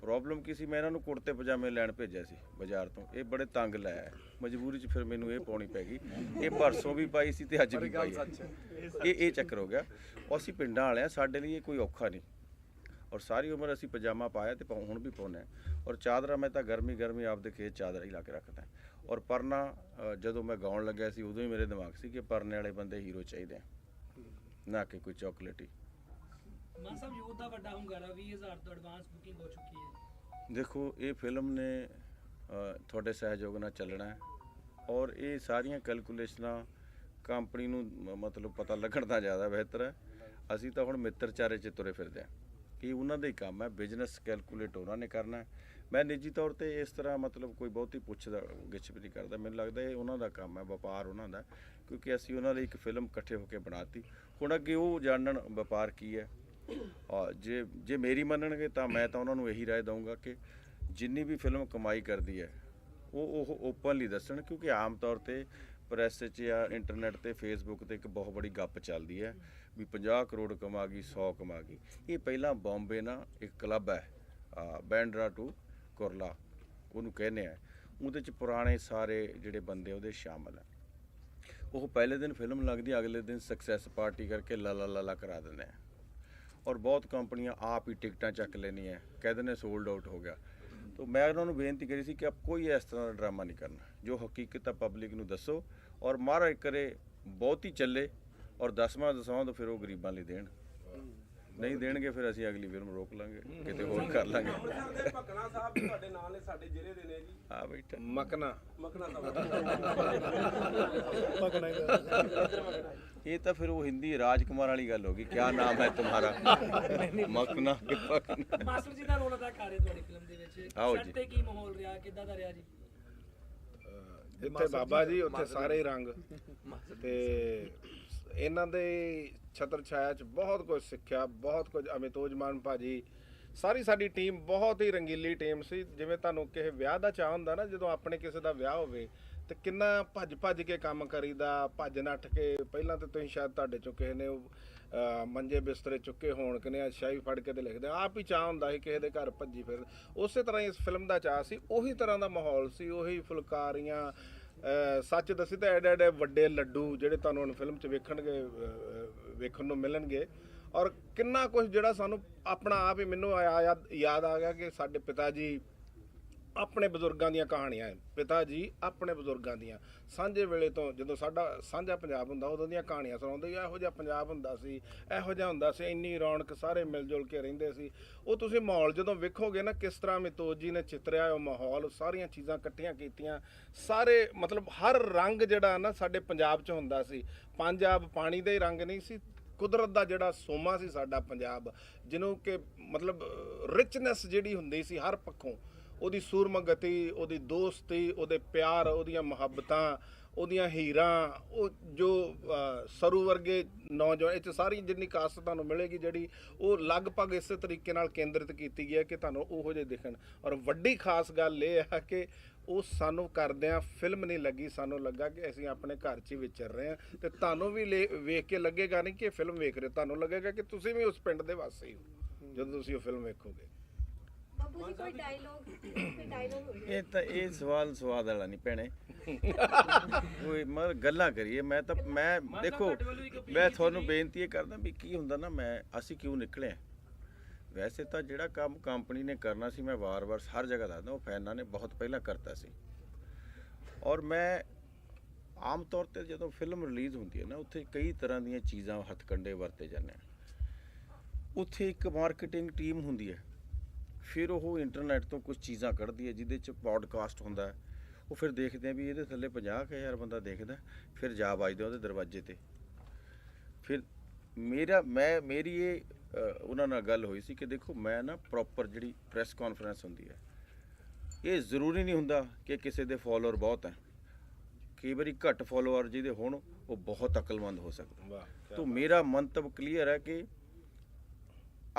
ਪ੍ਰੋਬਲਮ ਕੀ ਸੀ ਮੈਂ ਇਹਨਾਂ ਨੂੰ ਕੁੜਤੇ ਪਜਾਮੇ ਲੈਣ ਭੇਜਿਆ ਸੀ ਬਾਜ਼ਾਰ ਤੋਂ। ਇਹ ਬੜੇ ਤੰਗ ਲੈ ਆਏ। ਮਜਬੂਰੀ 'ਚ ਫਿਰ ਮੈਨੂੰ ਇਹ ਪਾਉਣੀ ਪੈ ਗਈ। ਇਹ ਪਰਸੋਂ ਵੀ ਪਾਈ ਸੀ ਤੇ ਅੱਜ ਵੀ ਪਾਈ। ਇਹ ਇਹ ਚੱਕਰ ਹੋ ਗਿਆ। ਅਸੀਂ ਪਿੰਡਾਂ ਵਾਲੇ ਆ ਸਾਡੇ ਲਈ ਇਹ ਕੋਈ ਔਖਾ ਨਹੀਂ। ਔਰ ਸਾਰੀ ਉਮਰ ਅਸੀਂ ਪਜਾਮਾ ਪਾਇਆ ਤੇ ਹੁਣ ਵੀ ਪਾਉਂਦੇ ਹਾਂ। ਔਰ ਚਾਦਰਾ ਮੈਂ ਤਾਂ ਗਰਮੀ ਗਰਮੀ ਆਪਦੇ ਖੇਤ ਚਾਦਰਾ ਹੀ ਲਾ ਕੇ ਰੱਖਦਾ ਔਰ ਪਰਨਾ ਜਦੋਂ ਮੈਂ ਗਾਉਣ ਲੱਗਿਆ ਸੀ ਉਦੋਂ ਹੀ ਮੇਰੇ ਦਿਮਾਗ ਸੀ ਕਿ ਪਰਨੇ ਵਾਲੇ ਬੰਦੇ ਹੀਰੋ ਚਾਹੀਦੇ ਆ। ਨਾ ਕਿ ਕੋਈ ਚਾਕਲੇਟੀ ਮਾਨ ਸਾਹਿਬ ਯੂਥ ਦਾ ਵੱਡਾ ਹੁੰਗਾਰਾ 20000 ਤੋਂ ਐਡਵਾਂਸ ਬੁਕਿੰਗ ਹੋ ਚੁੱਕੀ ਹੈ। ਦੇਖੋ ਇਹ ਫਿਲਮ ਨੇ ਤੁਹਾਡੇ ਸਹਿਯੋਗ ਨਾਲ ਚੱਲਣਾ ਹੈ ਔਰ ਇਹ ਸਾਰੀਆਂ ਕੈਲਕੂਲੇਸ਼ਨਾਂ ਕੰਪਨੀ ਨੂੰ ਮਤਲਬ ਪਤਾ ਲੱਗਣ ਦਾ ਜ਼ਿਆਦਾ ਬਿਹਤਰ ਹੈ। ਅਸੀਂ ਤਾਂ ਹੁਣ ਮਿੱਤਰਚਾਰੇ 'ਚ ਤੁਰੇ ਫਿਰਦੇ ਹਾਂ। ਇਹ ਉਹਨਾਂ ਦਾ ਹੀ ਕੰਮ ਹੈ। ਬਿਜ਼ਨਸ ਕੈਲਕੂਲੇਟ ਉਹਨਾਂ ਨੇ ਕਰਨਾ ਮੈਂ ਨਿੱਜੀ ਤੌਰ ਤੇ ਇਸ ਤਰ੍ਹਾਂ ਮਤਲਬ ਕੋਈ ਬਹੁਤੀ ਪੁੱਛਦਾ ਗਿੱਛ ਵੀ ਨਹੀਂ ਕਰਦਾ। ਮੈਨੂੰ ਲੱਗਦਾ ਇਹ ਉਹਨਾਂ ਦਾ ਕੰਮ ਹੈ ਵਪਾਰ ਉਹਨਾਂ ਦਾ ਕਿਉਂਕਿ ਅਸੀਂ ਉਹਨਾਂ ਲਈ ਇੱਕ ਫਿਲਮ ਇਕੱਠੇ ਹੋ ਕੇ ਬਣਾਤੀ। ਹੁਣ ਅੱਗੇ ਉਹ ਜਾਣਨ ਵਪਾਰ ਕੀ ਹੈ। ਔਰ ਜੇ ਜੇ ਮੇਰੀ ਮੰਨਣਗੇ ਤਾਂ ਮੈਂ ਤਾਂ ਉਹਨਾਂ ਨੂੰ ਇਹੀ ਰਾਏ ਦਊਂਗਾ ਕਿ ਜਿੰਨੀ ਵੀ ਫਿਲਮ ਕਮਾਈ ਕਰਦੀ ਹੈ, ਉਹ ਉਹ ਓਪਨਲੀ ਦੱਸਣ ਕਿਉਂਕਿ ਆਮ ਤੌਰ ਤੇ ਪ੍ਰੈਸ 'ਚ ਜਾਂ ਇੰਟਰਨੈਟ ਤੇ, ਫੇਸਬੁੱਕ ਤੇ ਇੱਕ ਬਹੁਤ ਬੜੀ ਗੱਪ ਚੱਲਦੀ ਹੈ ਵੀ 50 ਕਰੋੜ ਕਮਾ ਗਈ 100 ਕਮਾ ਗਈ। ਇਹ ਪਹਿਲਾਂ ਬੰਬੇ ਨਾ ਇੱਕ ਕਲੱਬ ਹੈ ਬੈਂਡਰਾ ਟੂ ਕੁਰਲਾ, ਉਹਨੂੰ ਕਹਿੰਦੇ ਆ। ਉਹਦੇ ਚ ਪੁਰਾਣੇ ਸਾਰੇ ਜਿਹੜੇ ਬੰਦੇ ਉਹਦੇ ਸ਼ਾਮਲ ਹੈ ਉਹ ਪਹਿਲੇ ਦਿਨ ਫਿਲਮ ਲੱਗਦੀ, ਅਗਲੇ ਦਿਨ ਸਕਸੈਸ ਪਾਰਟੀ ਕਰਕੇ ਲਾ ਲਾ ਲਾ ਕਰਾ ਦਿੰਦੇ ਆ। ਔਰ ਬਹੁਤ ਕੰਪਨੀਆਂ ਆਪ ਹੀ ਟਿਕਟਾਂ ਚੱਕ ਲੈਣੀਆਂ ਕਹਿੰਦੇ ਨੇ ਸੋਲਡ ਆਊਟ ਹੋ ਗਿਆ। ਤਾਂ ਮੈਂ ਉਹਨਾਂ ਨੂੰ ਬੇਨਤੀ ਕਰੀ ਸੀ ਕਿ ਆਪ ਕੋਈ ਇਸ ਤਰ੍ਹਾਂ ਦਾ ਡਰਾਮਾ ਨਹੀਂ ਕਰਨਾ, ਜੋ ਹਕੀਕਤ ਆ ਪਬਲਿਕ ਨੂੰ ਦੱਸੋ। ਔਰ ਮਹਾਰਾਜ ਕਰੇ, ਬਹੁਤੀ ਚੱਲੇ ਔਰ ਦਸਵਾਂ ਦਸਾਵਾਂ ਤੋਂ ਫਿਰ ਉਹ ਗਰੀਬਾਂ ਲਈ ਦੇਣ। ਨਹੀਂ ਦੇਣਗੇ ਫਿਰ ਅਸੀਂ ਅਗਲੀ ਫਿਲਮ ਰੋਕ ਲਾਂਗੇ ਕਿਤੇ ਹੋਰ ਕਰ ਲਾਂਗੇ। ਅੰਮ੍ਰਿਤਸਰ ਦੇ ਭਕਨਾ ਸਾਹਿਬ ਵੀ ਤੁਹਾਡੇ ਨਾਲ ਨੇ ਸਾਡੇ ਜ਼ਿਲ੍ਹੇ ਦੇ ਨੇ ਜੀ। ਆ ਬੈਠਾ ਮਕਨਾ ਮਕਨਾ ਸਾਹਿਬ। ਇਹ ਤਾਂ ਫਿਰ ਉਹ ਹਿੰਦੀ ਰਾਜਕੁਮਾਰ ਵਾਲੀ ਗੱਲ ਹੋ ਗਈ ਕੀ ਨਾਮ ਹੈ ਤੁਹਾਡਾ? ਮਕਨਾ ਕਿ ਪਕਨਾ ਮਾਸਟਰ ਜੀ ਦਾ ਰੋਲ ਅਦਾ ਕਰ ਰਹੇ ਤੁਹਾਡੀ ਫਿਲਮ ਦੇ ਵਿੱਚ। ਆਓ Set ਜੀ। ਤੇ ਕੀ ਮਾਹੌਲ ਰਿਹਾ ਕਿੱਦਾਂ ਦਾ ਰਿਹਾ ਜੀ? ਜਿੱਥੇ ਬਾਬਾ ਜੀ ਉੱਥੇ ਸਾਰੇ ਰੰਗ। ਤੇ ਇਹਨਾਂ ਦੇ ਛਤਰ ਛਾਇਆ ਚ ਬਹੁਤ ਕੁਝ ਸਿੱਖਿਆ ਬਹੁਤ ਕੁਝ ਅਮਿਤੋਜ ਮਾਨ ਭਾਜੀ। ਸਾਰੀ ਸਾਡੀ ਟੀਮ ਬਹੁਤ ਹੀ ਰੰਗੀਲੀ ਟੀਮ ਸੀ। ਜਿਵੇਂ ਤੁਹਾਨੂੰ ਕਿਸੇ ਵਿਆਹ ਦਾ ਚਾਹ ਹੁੰਦਾ ਨਾ ਜਦੋਂ ਆਪਣੇ ਕਿਸੇ ਦਾ ਵਿਆਹ ਹੋਵੇ ਤੇ ਕਿੰਨਾ ਭੱਜ ਭੱਜ ਕੇ ਕੰਮ ਕਰੀਦਾ ਭੱਜ ਨੱਠ ਕੇ ਪਹਿਲਾਂ ਤਾਂ ਤੁਸੀਂ ਸ਼ਾਇਦ ਤੁਹਾਡੇ ਚੋਂ ਕਿਸੇ ਨੇ ਉਹ, ਮੰਜੇ ਬਿਸਤਰੇ ਚੁੱਕੇ ਹੋਣ ਕਿਨੇ ਸ਼ਾਹੀ ਫੜ ਕੇ ਤੇ ਲਿਖਦੇ ਆਪ ਹੀ ਚਾਹ ਹੁੰਦਾ ਸੀ ਕਿਸੇ ਦੇ ਘਰ ਭੱਜੀ ਫਿਰ। ਉਸੇ ਤਰ੍ਹਾਂ ਹੀ ਇਸ ਫਿਲਮ ਦਾ ਚਾਹ ਸੀ। ਉਹੀ ਤਰ੍ਹਾਂ ਦਾ ਮਾਹੌਲ ਸੀ। ਉਹੀ ਫੁਲਕਾਰੀਆਂ ਸੱਚ ਦੱਸੀ ਤਾਂ ਐਡੇ ਐਡੇ ਵੱਡੇ ਲੱਡੂ ਜਿਹੜੇ ਤੁਹਾਨੂੰ ਹੁਣ ਫਿਲਮ 'ਚ ਵੇਖਣਗੇ ਵੇਖਣ ਨੂੰ ਮਿਲਣਗੇ। ਔਰ ਕਿੰਨਾ ਕੁਝ ਜਿਹੜਾ ਸਾਨੂੰ ਆਪਣਾ ਆਪ ਹੀ ਮੈਨੂੰ ਯਾਦ ਯਾਦ ਆ ਗਿਆ ਕਿ ਸਾਡੇ ਪਿਤਾ ਜੀ ਆਪਣੇ ਬਜ਼ੁਰਗਾਂ ਦੀਆਂ ਕਹਾਣੀਆਂ ਪਿਤਾ ਜੀ ਆਪਣੇ ਬਜ਼ੁਰਗਾਂ ਦੀਆਂ। ਸਾਂਝੇ ਵੇਲੇ ਤੋਂ ਜਦੋਂ ਸਾਡਾ ਸਾਂਝਾ ਪੰਜਾਬ ਹੁੰਦਾ, ਉਦੋਂ ਦੀਆਂ ਕਹਾਣੀਆਂ ਸੁਣਾਉਂਦੇ। ਇਹੋ ਜਿਹਾ ਪੰਜਾਬ ਹੁੰਦਾ ਸੀ, ਇਹੋ ਜਿਹਾ ਹੁੰਦਾ ਸੀ, ਇੰਨੀ ਰੌਣਕ, ਸਾਰੇ ਮਿਲ ਜੁਲ ਕੇ ਰਹਿੰਦੇ ਸੀ। ਉਹ ਤੁਸੀਂ ਮਾਹੌਲ ਜਦੋਂ ਵੇਖੋਗੇ ਨਾ, ਕਿਸ ਤਰ੍ਹਾਂ ਮਿਤੋਜ ਜੀ ਨੇ ਚਿਤਰਿਆ ਉਹ ਮਾਹੌਲ, ਸਾਰੀਆਂ ਚੀਜ਼ਾਂ ਇਕੱਠੀਆਂ ਕੀਤੀਆਂ। ਸਾਰੇ ਮਤਲਬ ਹਰ ਰੰਗ ਜਿਹੜਾ ਨਾ ਸਾਡੇ ਪੰਜਾਬ 'ਚ ਹੁੰਦਾ ਸੀ। ਪੰਜਾਬ ਪਾਣੀ ਦੇ ਹੀ ਰੰਗ ਨਹੀਂ ਸੀ, ਕੁਦਰਤ ਦਾ ਜਿਹੜਾ ਸੋਮਾ ਸੀ ਸਾਡਾ ਪੰਜਾਬ। ਜਿਹਨੂੰ ਕਿ ਮਤਲਬ ਰਿਚਨੈਸ ਜਿਹੜੀ ਹੁੰਦੀ ਸੀ ਹਰ ਪੱਖੋਂ। ਉਹਦੀ ਸੂਰਮਗਤੀ ਉਹਦੀ ਦੋਸਤੀ, ਉਹਦੇ ਪਿਆਰ, ਉਹਦੀਆਂ ਮੁਹੱਬਤਾਂ, ਉਹਦੀਆਂ ਹੀਰਾਂ, ਉਹ ਜੋ ਸਰੂ ਵਰਗੇ ਨੌਜਵਾਨ, ਇਹ 'ਚ ਸਾਰੀ ਜਿੰਨੀ ਕਾਸਤ ਤੁਹਾਨੂੰ ਮਿਲੇਗੀ ਜਿਹੜੀ ਉਹ ਲਗਭਗ ਇਸੇ ਤਰੀਕੇ ਨਾਲ ਕੇਂਦਰਿਤ ਕੀਤੀ ਗਈ ਹੈ ਕਿ ਤੁਹਾਨੂੰ ਉਹੋ ਜਿਹੇ ਦਿਖਣ। ਔਰ ਵੱਡੀ ਖਾਸ ਗੱਲ ਇਹ ਹੈ ਕਿ ਉਹ ਸਾਨੂੰ ਕਰਦਿਆਂ ਫਿਲਮ ਨਹੀਂ ਲੱਗੀ, ਸਾਨੂੰ ਲੱਗਾ ਕਿ ਅਸੀਂ ਆਪਣੇ ਘਰ 'ਚ ਹੀ ਵਿਚਰ ਰਹੇ ਹਾਂ। ਤੇ ਤੁਹਾਨੂੰ ਵੀ ਲੈ- ਵੇਖ ਕੇ ਲੱਗੇਗਾ ਨਹੀਂ ਕਿ ਇਹ ਫਿਲਮ ਵੇਖ ਰਹੇ ਤੁਹਾਨੂੰ ਲੱਗੇਗਾ ਕਿ ਤੁਸੀਂ ਵੀ ਉਸ ਪਿੰਡ ਦੇ ਵਾਸੀ ਹੋ, ਜਦੋਂ ਤੁਸੀਂ ਉਹ ਫਿਲਮ ਵੇਖੋਗੇ। ਬਾਬੂ ਜੀ ਕੋਈ ਡਾਇਲੋਗ ਕੋਈ ਡਾਇਲੋਗ ਹੋਵੇ। ਇਹ ਤਾਂ ਇਹ ਸਵਾਲ ਸਵਾਦ ਵਾਲਾ ਨਹੀਂ ਭੈਣੇ। ਕੋਈ ਮਰ ਗੱਲਾਂ ਕਰੀਏ ਮੈਂ ਤਾਂ ਮੈਂ ਦੇਖੋ ਮੈਂ ਤੁਹਾਨੂੰ ਬੇਨਤੀ ਇਹ ਕਰਦਾ ਵੀ ਕੀ ਹੁੰਦਾ ਨਾ ਮੈਂ ਅਸੀਂ ਕਿਉਂ ਨਿਕਲੇ ਹਾਂ? ਵੈਸੇ ਤਾਂ ਜਿਹੜਾ ਕੰਮ ਕੰਪਨੀ ਨੇ ਕਰਨਾ ਸੀ ਮੈਂ ਵਾਰ-ਵਾਰ ਹਰ ਜਗ੍ਹਾ ਦੱਸਦਾ ਉਹ ਫੈਨਾਂ ਨੇ ਬਹੁਤ ਪਹਿਲਾਂ ਕਰਤਾ ਸੀ। ਔਰ ਮੈਂ ਆਮ ਤੌਰ ਤੇ ਜਦੋਂ ਫਿਲਮ ਰਿਲੀਜ਼ ਹੁੰਦੀ ਹੈ ਨਾ ਉੱਥੇ ਕਈ ਤਰ੍ਹਾਂ ਦੀਆਂ ਚੀਜ਼ਾਂ ਹੱਥਕੰਡੇ ਵਰਤੇ ਜਾਂਦੇ ਆ। ਉੱਥੇ ਇੱਕ ਮਾਰਕੀਟਿੰਗ ਟੀਮ ਹੁੰਦੀ ਹੈ। ਫਿਰ ਉਹ ਇੰਟਰਨੈਟ ਤੋਂ ਕੁਝ ਚੀਜ਼ਾਂ ਕੱਢਦੀ ਹੈ ਜਿਹਦੇ ਚ ਪੋਡਕਾਸਟ ਹੁੰਦਾ ਹੈ। ਉਹ ਫਿਰ ਦੇਖਦੇ ਆ ਵੀ ਇਹਦੇ ਥੱਲੇ 50000 ਬੰਦਾ ਦੇਖਦਾ ਫਿਰ ਜਾ ਵੱਜਦੇ ਉਹਦੇ ਦਰਵਾਜ਼ੇ ਤੇ। ਫਿਰ ਮੇਰਾ ਮੈਂ ਮੇਰੀ ਇਹ ਉਹਨਾਂ ਨਾਲ ਗੱਲ ਹੋਈ ਸੀ ਕਿ ਦੇਖੋ ਮੈਂ ਨਾ ਪ੍ਰੋਪਰ ਜਿਹੜੀ ਪ੍ਰੈਸ ਕਾਨਫਰੰਸ ਹੁੰਦੀ ਹੈ ਇਹ ਜ਼ਰੂਰੀ ਨਹੀਂ ਹੁੰਦਾ ਕਿ ਕਿਸੇ ਦੇ ਫਾਲੋਅਰ ਬਹੁਤ ਹੈ। ਕਈ ਵਾਰੀ ਘੱਟ ਫਾਲੋਅਰ ਜਿਹਦੇ ਹੋਣ ਉਹ ਬਹੁਤ ਅਕਲਮੰਦ ਹੋ ਸਕਦਾ ਵਾਹ ਤੋ ਮੇਰਾ ਮੰਤਵ ਕਲੀਅਰ ਹੈ ਕਿ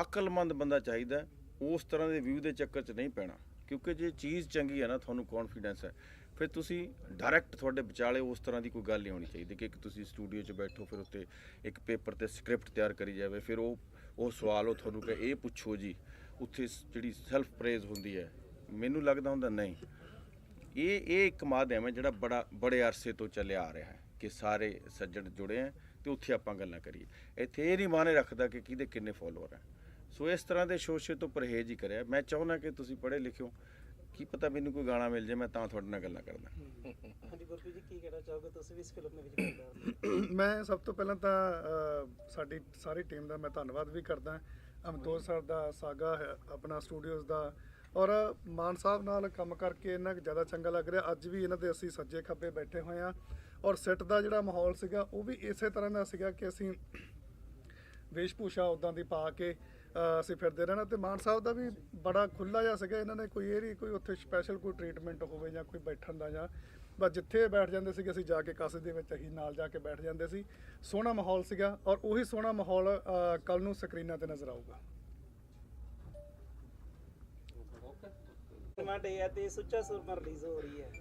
ਅਕਲਮੰਦ ਬੰਦਾ ਚਾਹੀਦਾ। ਉਸ ਤਰ੍ਹਾਂ ਦੇ ਵਿਊ ਦੇ ਚੱਕਰ 'ਚ ਨਹੀਂ ਪੈਣਾ। ਕਿਉਂਕਿ ਜੇ ਚੀਜ਼ ਚੰਗੀ ਹੈ ਨਾ, ਤੁਹਾਨੂੰ ਕੌਨਫੀਡੈਂਸ ਹੈ ਫਿਰ ਤੁਸੀਂ ਡਾਇਰੈਕਟ ਤੁਹਾਡੇ ਵਿਚਾਲੇ ਉਸ ਤਰ੍ਹਾਂ ਦੀ ਕੋਈ ਗੱਲ ਨਹੀਂ ਹੋਣੀ ਚਾਹੀਦੀ ਕਿ ਤੁਸੀਂ ਸਟੂਡੀਓ 'ਚ ਬੈਠੋ, ਫਿਰ ਉੱਤੇ ਇੱਕ ਪੇਪਰ ਤੇ ਸਕ੍ਰਿਪਟ ਤਿਆਰ ਕਰੀ ਜਾਵੇ, ਫਿਰ ਉਹ ਉਹ ਸਵਾਲ ਉਹ ਤੁਹਾਨੂੰ ਕਿ ਇਹ ਪੁੱਛੋ ਜੀ। ਉੱਥੇ ਸ- ਜਿਹੜੀ ਸੈਲਫ ਪ੍ਰੇਜ਼ ਹੁੰਦੀ ਹੈ, ਮੈਨੂੰ ਲੱਗਦਾ ਹੁੰਦਾ ਨਹੀਂ। ਇਹ ਇਹ ਇੱਕ ਮਾਧਿਅਮ ਹੈ ਜਿਹੜਾ ਬੜਾ, ਬੜੇ ਅਰਸੇ ਤੋਂ ਚੱਲਿਆ ਆ ਰਿਹਾ ਹੈ ਕਿ ਸਾਰੇ ਸੱਜਣ ਜੁੜੇ ਆ ਤੇ ਉੱਥੇ ਆਪਾਂ ਗੱਲਾਂ ਕਰੀਏ। ਇੱਥੇ ਇਹ ਨਹੀਂ ਮਾਨੇ ਰੱਖਦਾ ਕਿ ਕਿਹਦੇ ਕਿੰਨੇ ਫਾਲੋਅਰ ਹੈ। ਸੋ ਇਸ ਤਰ੍ਹਾਂ ਦੇ ਸ਼ੋਸ਼ੇ ਤੋਂ ਪਰਹੇਜ਼ ਹੀ ਕਰਿਆ। ਮੈਂ ਚਾਹੁੰਦਾ ਕਿ ਤੁਸੀਂ ਪੜ੍ਹੇ ਲਿਖਿਓ ਕੀ ਪਤਾ ਮੈਨੂੰ ਕੋਈ ਗਾਣਾ ਮਿਲ ਜਾਏ ਮੈਂ ਤਾਂ ਤੁਹਾਡੇ ਨਾਲ ਗੱਲਾਂ ਕਰਦਾ। ਹਾਂਜੀ ਗੁਰਪ੍ਰੀਤ ਜੀ ਕੀ ਕਹਿਣਾ ਚਾਹੋਗੇ ਤੁਸੀਂ ਵੀ ਇਸ ਫਿਲਮ ਦੇ ਵਿੱਚ *coughs* ਕਿਰਦਾਰ? ਨਿਭਾਇਆ। ਮੈਂ ਸਭ ਤੋਂ ਪਹਿਲਾਂ ਤਾਂ ਸਾਡੀ ਸਾਰੀ ਟੀਮ ਦਾ ਮੈਂ ਧੰਨਵਾਦ ਵੀ ਕਰਦਾ ਅਮਤੋਜ ਸਰ ਦਾ ਸਾਗਾ ਹੈ ਆਪਣਾ ਸਟੂਡੀਓਜ਼ ਦਾ। ਔਰ ਮਾਨ ਸਾਹਿਬ ਨਾਲ ਕੰਮ ਕਰਕੇ ਇੰਨਾ ਜ਼ਿਆਦਾ ਚੰਗਾ ਲੱਗ ਰਿਹਾ। ਅੱਜ ਵੀ ਇਹਨਾਂ ਦੇ ਅਸੀਂ ਸੱਜੇ ਖੱਬੇ ਬੈਠੇ ਹੋਏ ਆ ਔਰ ਸੈੱਟ ਦਾ ਜਿਹੜਾ ਮਾਹੌਲ ਸੀਗਾ ਉਹ ਵੀ ਇਸੇ ਤਰ੍ਹਾਂ ਦਾ ਸੀਗਾ ਕਿ ਅਸੀਂ *coughs* ਵੇਸ਼ ਭੂਸ਼ਾ ਉਦਾਂ ਦੀ ਪਾ ਕੇ ਅਸੀਂ ਫਿਰਦੇ ਰਹਿਣਾ ਤੇ ਮਾਨ ਸਾਹਿਬ ਦਾ ਵੀ ਬੜਾ ਖੁੱਲਾ ਜਿਹਾ ਸੀਗਾ ਇਹਨਾਂ ਨੇ ਕੋਈ ਇਹ ਨਹੀਂ ਕੋਈ ਉੱਥੇ ਸਪੈਸ਼ਲ ਕੋਈ ਟ੍ਰੀਟਮੈਂਟ ਹੋਵੇ ਜਾਂ ਕੋਈ ਬੈਠਣ ਦਾ ਜਾਂ ਬਸ ਜਿੱਥੇ ਬੈਠ ਜਾਂਦੇ ਸੀਗੇ ਅਸੀਂ ਜਾ ਕੇ ਕਾਸੇ ਦੇ ਵਿੱਚ ਅਸੀਂ ਨਾਲ ਜਾ ਕੇ ਬੈਠ ਜਾਂਦੇ ਸੀ। ਸੋਹਣਾ ਮਾਹੌਲ ਸੀਗਾ ਔਰ ਉਹੀ ਸੋਹਣਾ ਮਾਹੌਲ ਕੱਲ ਨੂੰ ਸਕਰੀਨਾਂ ਤੇ ਨਜ਼ਰ ਆਊਗਾ। ਸਿਨੇਮਾ ਡੇ ਹੈ ਤੇ ਸੁੱਚਾ ਸੁਰਮਾ ਰਿਲੀਜ਼ ਹੋ ਰਹੀ ਹੈ।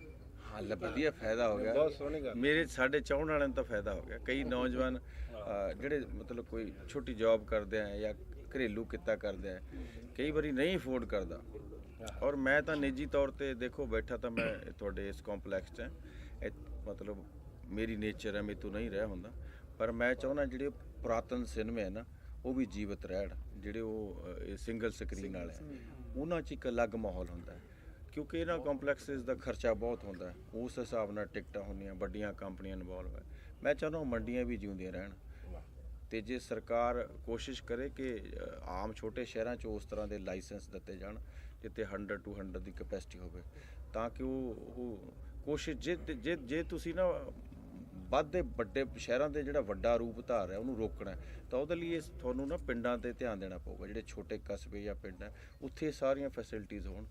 ਹੱਲ ਵਧੀਆ ਫਾਇਦਾ ਹੋ ਗਿਆ। ਬਹੁਤ ਸੋਹਣੀ ਗੱਲ। ਮੇਰੇ ਸਾਡੇ ਚਾਹਣ ਵਾਲਿਆਂ ਨੂੰ ਤਾਂ ਫਾਇਦਾ ਹੋ ਗਿਆ। ਕਈ ਨੌਜਵਾਨ ਜਿਹੜੇ ਮਤਲਬ ਕੋਈ ਛੋਟੀ ਜੌਬ ਕਰਦੇ ਆ ਜਾਂ ਘਰੇਲੂ ਕਿੱਤਾ ਕਰਦਾ ਆ ਕਈ ਵਾਰੀ ਨਹੀਂ ਅਫੋਰਡ ਕਰਦਾ। ਔਰ ਮੈਂ ਤਾਂ ਨਿੱਜੀ ਤੌਰ ਤੇ ਦੇਖੋ ਬੈਠਾ ਤਾਂ ਮੈਂ ਤੁਹਾਡੇ ਇਸ ਕੰਪਲੈਕਸ 'ਚ ਹਾਂ। ਇਹ ਮਤਲਬ ਮੇਰੀ ਨੇਚਰ ਹੈ, ਮੇਰੇ ਤੋਂ ਨਹੀਂ ਰਹਿ ਹੁੰਦਾ। ਪਰ ਮੈਂ ਚਾਹੁੰਦਾ ਜਿਹੜੇ ਪੁਰਾਤਨ ਸਿਨੇਮੇ ਹੈ ਨਾ, ਉਹ ਵੀ ਜੀਵਤ ਰਹਿਣ, ਜਿਹੜੇ ਉਹ ਸਿੰਗਲ ਸਕਰੀਨ ਵਾਲੇ ਉਹਨਾਂ 'ਚ ਇੱਕ ਅਲੱਗ ਮਾਹੌਲ ਹੁੰਦਾ ਹੈ। ਕਿਉਂਕਿ ਇਹਨਾਂ ਕੰਪਲੈਕਸਿਸ ਦਾ ਖਰਚਾ ਬਹੁਤ ਹੁੰਦਾ ਉਸ ਹਿਸਾਬ ਨਾਲ ਟਿਕਟਾਂ ਹੁੰਦੀਆਂ, ਵੱਡੀਆਂ ਕੰਪਨੀਆਂ ਇਨਵੋਲਵ ਹੈ। ਮੈਂ ਚਾਹੁੰਦਾ ਹਾਂ ਮੰਡੀਆਂ ਵੀ ਜਿਉਂਦੀਆਂ ਰਹਿਣ। ਤੇ ਜੇ ਸਰਕਾਰ ਕੋਸ਼ਿਸ਼ ਕਰੇ ਕਿ ਆਮ ਛੋਟੇ ਸ਼ਹਿਰਾਂ 'ਚ ਉਸ ਤਰ੍ਹਾਂ ਦੇ ਲਾਇਸੈਂਸ ਦਿੱਤੇ ਜਾਣ, ਜਿੱਥੇ 100 ਟੂ 100 ਦੀ ਕਪੈਸਿਟੀ ਹੋਵੇ, ਤਾਂ ਕਿ ਉਹ ਕੋਸ਼ਿਸ਼, ਜੇ ਜੇ ਜੇ ਤੁਸੀਂ ਨਾ ਵੱਧਦੇ, ਵੱਡੇ ਸ਼ਹਿਰਾਂ ਦੇ ਜਿਹੜਾ ਵੱਡਾ ਰੂਪ ਧਾਰ ਹੈ, ਉਹਨੂੰ ਰੋਕਣਾ ਤਾਂ ਉਹਦੇ ਲਈ ਇਸ- ਤੁਹਾਨੂੰ ਨਾ ਪਿੰਡਾਂ ਤੇ ਧਿਆਨ ਦੇਣਾ ਪਊਗਾ, ਜਿਹੜੇ ਛੋਟੇ ਕਸਬੇ ਜਾਂ ਪਿੰਡ ਹੈ, ਉੱਥੇ ਇਹ ਸਾਰੀਆਂ ਫੈਸਿਲਿਟੀਆਂ ਹੋਣ।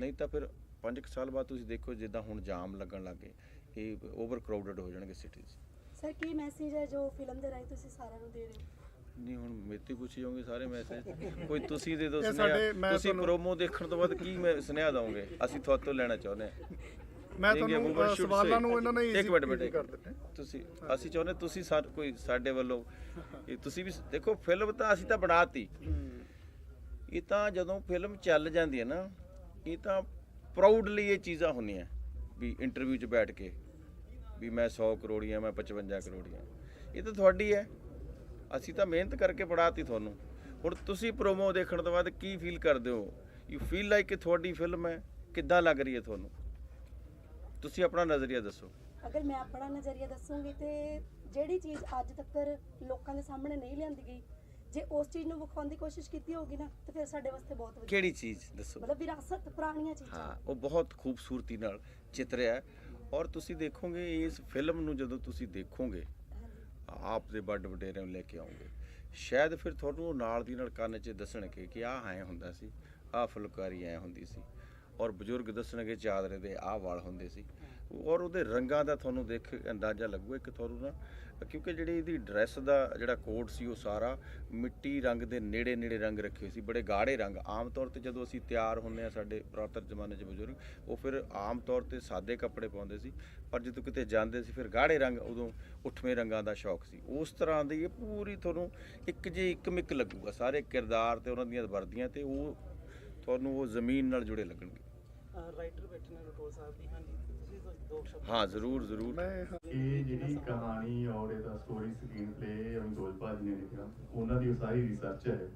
ਨਹੀਂ ਤਾਂ ਫਿਰ 5 ਸਾਲ ਬਾਅਦ ਤੁਸੀਂ ਦੇਖੋ ਜਿੱਦਾਂ ਹੁਣ ਜਾਮ ਲੱਗਣ ਲੱਗੇ ਇਹ ਓਵਰ ਕਰਾਊਡਡ ਹੋ ਜਾਣਗੇ ਸਿਟੀਜ਼ ਸਰ ਕੀ ਮੈਸੇਜ ਹੈ ਜੋ ਫਿਲਮ ਦੇ ਰਾਹੀਂ ਤੁਸੀਂ ਸਾਰਿਆਂ ਨੂੰ ਦੇ ਰਹੇ ਹੋ? ਨਹੀਂ ਹੁਣ ਮੇਤੀ ਪੁੱਛੀ ਜਾਓਗੇ ਸਾਰੇ ਮੈਸੇਜ ਕੋਈ ਤੁਸੀਂ ਦੇ ਦਿਓ ਸੁਨੇਹਾ। ਤੁਸੀਂ ਪ੍ਰੋਮੋ ਦੇਖਣ ਤੋਂ ਬਾਅਦ ਕੀ ਮੈਂ ਸੁਨੇਹਾ ਦਵਾਂਗੇ? ਅਸੀਂ ਤੁਹਾਡੇ ਤੋਂ ਲੈਣਾ ਚਾਹੁੰਦੇ ਹਾਂ। ਮੈਂ ਤੁਹਾਨੂੰ ਸਵਾਲਾਂ ਨੂੰ ਇਹਨਾਂ ਨੇ ਇੱਕ ਮਿੰਟ ਬੇਟਾ ਤੁਸੀਂ ਅਸੀਂ ਚਾਹੁੰਦੇ ਤੁਸੀਂ ਕੋਈ ਸਾਡੇ ਵੱਲੋਂ ਇਹ ਤੁਸੀਂ ਵੀ ਦੇਖੋ ਫਿਲਮ ਤਾਂ ਅਸੀਂ ਤਾਂ ਬਣਾਤੀ। ਇਹ ਤਾਂ ਜਦੋਂ ਫਿਲਮ ਚੱਲ ਜਾਂਦੀ ਹੈ ਨਾ ਇਹ ਤਾਂ ਪ੍ਰਾਊਡਲੀ ਇਹ ਚੀਜ਼ਾਂ ਹੁੰਦੀਆਂ ਵੀ ਇੰਟਰਵਿਊ 'ਚ ਬੈਠ ਕੇ। ਵੀ ਮੈਂ 100 ਕਰੋੜੀ ਆ ਮੈਂ 55 ਕਰੋੜੀ ਆ ਇਹ ਤਾਂ ਤੁਹਾਡੀ ਹੈ। ਅਸੀਂ ਤਾਂ ਮਿਹਨਤ ਕਰਕੇ ਪੜਾਤੀ ਤੁਹਾਨੂੰ। ਹੁਣ ਤੁਸੀਂ ਪ੍ਰੋਮੋ ਦੇਖਣ ਤੋਂ ਬਾਅਦ ਕੀ ਫੀਲ ਕਰਦੇ ਹੋ? ਯੂ ਫੀਲ ਲਾਈਕ ਕਿ ਤੁਹਾਡੀ ਫਿਲਮ ਹੈ। ਕਿੱਦਾਂ ਲੱਗ ਰਹੀ ਹੈ ਤੁਹਾਨੂੰ? ਤੁਸੀਂ ਆਪਣਾ ਨਜ਼ਰੀਆ ਦੱਸੋ। ਅਗਰ ਮੈਂ ਆਪਣਾ ਨਜ਼ਰੀਆ ਦੱਸੂੰਗੀ ਤੇ ਜਿਹੜੀ ਚੀਜ਼ ਅੱਜ ਤੱਕ ਲੋਕਾਂ ਦੇ ਸਾਹਮਣੇ ਨਹੀਂ ਲਿਆਂਦੀ ਗਈ ਜੇ ਉਸ ਚੀਜ਼ ਨੂੰ ਵਿਖਾਉਣ ਦੀ ਕੋਸ਼ਿਸ਼ ਕੀਤੀ ਹੋਗੀ ਨਾ ਤਾਂ ਫਿਰ ਸਾਡੇ ਵਾਸਤੇ ਬਹੁਤ ਵਧੀਆ। ਕਿਹੜੀ ਚੀਜ਼? ਦੱਸੋ। ਮਤਲਬ ਵਿਰਾਸਤ ਪੁਰਾਣੀਆਂ ਚੀਜ਼ਾਂ। ਹਾਂ ਉਹ ਬਹੁਤ ਖੂਬਸੂਰਤੀ ਨਾਲ ਚਿਤਰਿਆ ਔਰ ਤੁਸੀਂ ਦੇਖੋਗੇ, ਇਸ ਫਿਲਮ ਨੂੰ ਜਦੋਂ ਤੁਸੀਂ ਦੇਖੋਗੇ, ਆਪ ਦੇ ਵੱਡ ਵਡੇਰਿਆਂ ਨੂੰ ਲੈ ਕੇ ਆਉਂਗੇ ਸ਼ਾਇਦ ਫਿਰ ਤੁਹਾਨੂੰ ਉਹ ਨਾਲ ਦੀ ਨਾਲ ਕੰਨ 'ਚ ਦੱਸਣਗੇ ਕਿ ਆਹ ਐ ਹੁੰਦਾ ਸੀ, ਆਹ ਫੁਲਕਾਰੀ ਐ ਹੁੰਦੀ ਸੀ, ਔਰ ਬਜ਼ੁਰਗ ਦੱਸਣਗੇ ਚਾਦਰੇ ਦੇ ਆਹ ਵਾਲ ਹੁੰਦੇ ਸੀ। ਔਰ ਉਹਦੇ ਰੰਗਾਂ ਦਾ ਤੁਹਾਨੂੰ ਦੇਖ ਕੇ ਅੰਦਾਜ਼ਾ ਲੱਗੂਗਾ ਇੱਕ ਤੁਹਾਨੂੰ ਨਾ, ਕਿਉਂਕਿ ਜਿਹੜੀ ਇਹਦੀ ਡਰੈਸ ਦਾ ਜਿਹੜਾ ਕੋਡ ਸੀ ਉਹ ਸਾਰਾ ਮਿੱਟੀ ਰੰਗ ਦੇ ਨੇੜੇ ਨੇੜੇ ਰੰਗ ਰੱਖੇ ਹੋਏ ਸੀ, ਬੜੇ ਗਾੜੇ ਰੰਗ। ਆਮ ਤੌਰ ਤੇ ਜਦੋਂ ਅਸੀਂ ਤਿਆਰ ਹੁੰਦੇ ਆ ਸਾਡੇ ਪੁਰਾਤਨ ਜ਼ਮਾਨੇ 'ਚ ਬਜ਼ੁਰਗ, ਉਹ ਫਿਰ ਆਮ ਤੌਰ ਤੇ ਸਾਦੇ ਕੱਪੜੇ ਪਾਉਂਦੇ ਸੀ, ਪਰ ਜਦੋਂ ਕਿਤੇ ਜਾਂਦੇ ਸੀ ਫਿਰ ਗਾੜੇ ਰੰਗ ਉਦੋਂ ਉੱਠਵੇਂ ਰੰਗਾਂ ਦਾ ਸ਼ੌਕ ਸੀ। ਉਸ ਤਰ੍ਹਾਂ ਦੀ ਇਹ ਪੂਰੀ ਤੁਹਾਨੂੰ ਇੱਕ ਜੇ ਇੱਕ ਮਿੱਕ ਲੱਗੂਗਾ, ਸਾਰੇ ਕਿਰਦਾਰ ਤੇ ਉਹਨਾਂ ਦੀਆਂ ਵਰਦੀਆਂ ਤੇ ਉਹ ਤੁਹਾਨੂੰ ਉਹ ਜ਼ਮੀਨ ਨਾਲ ਜੁੜੇ ਲੱਗਣਗੇ। ਰਾਈਟਰ ਬੈਠੇ ਨੇ ਰਟੋਲ ਸਾਹਿਬ ਦੀ, ਹਾਂਜੀ। ਹਾਂ, ਜ਼ਰੂਰ ਜ਼ਰੂਰ। ਇਹ ਜਿਹੜੀ ਕਹਾਣੀ ਔਰ ਇਹਦਾ ਸਟੋਰੀ ਸਕਰੀਨ ਪਲੇ ਅਮਿਤੋਜ ਭਾਜੀ ਨੇ ਲਿਖਿਆ, ਉਹਨਾਂ ਦੀ ਸਾਰੀ ਰਿਸਰਚ ਹੈ।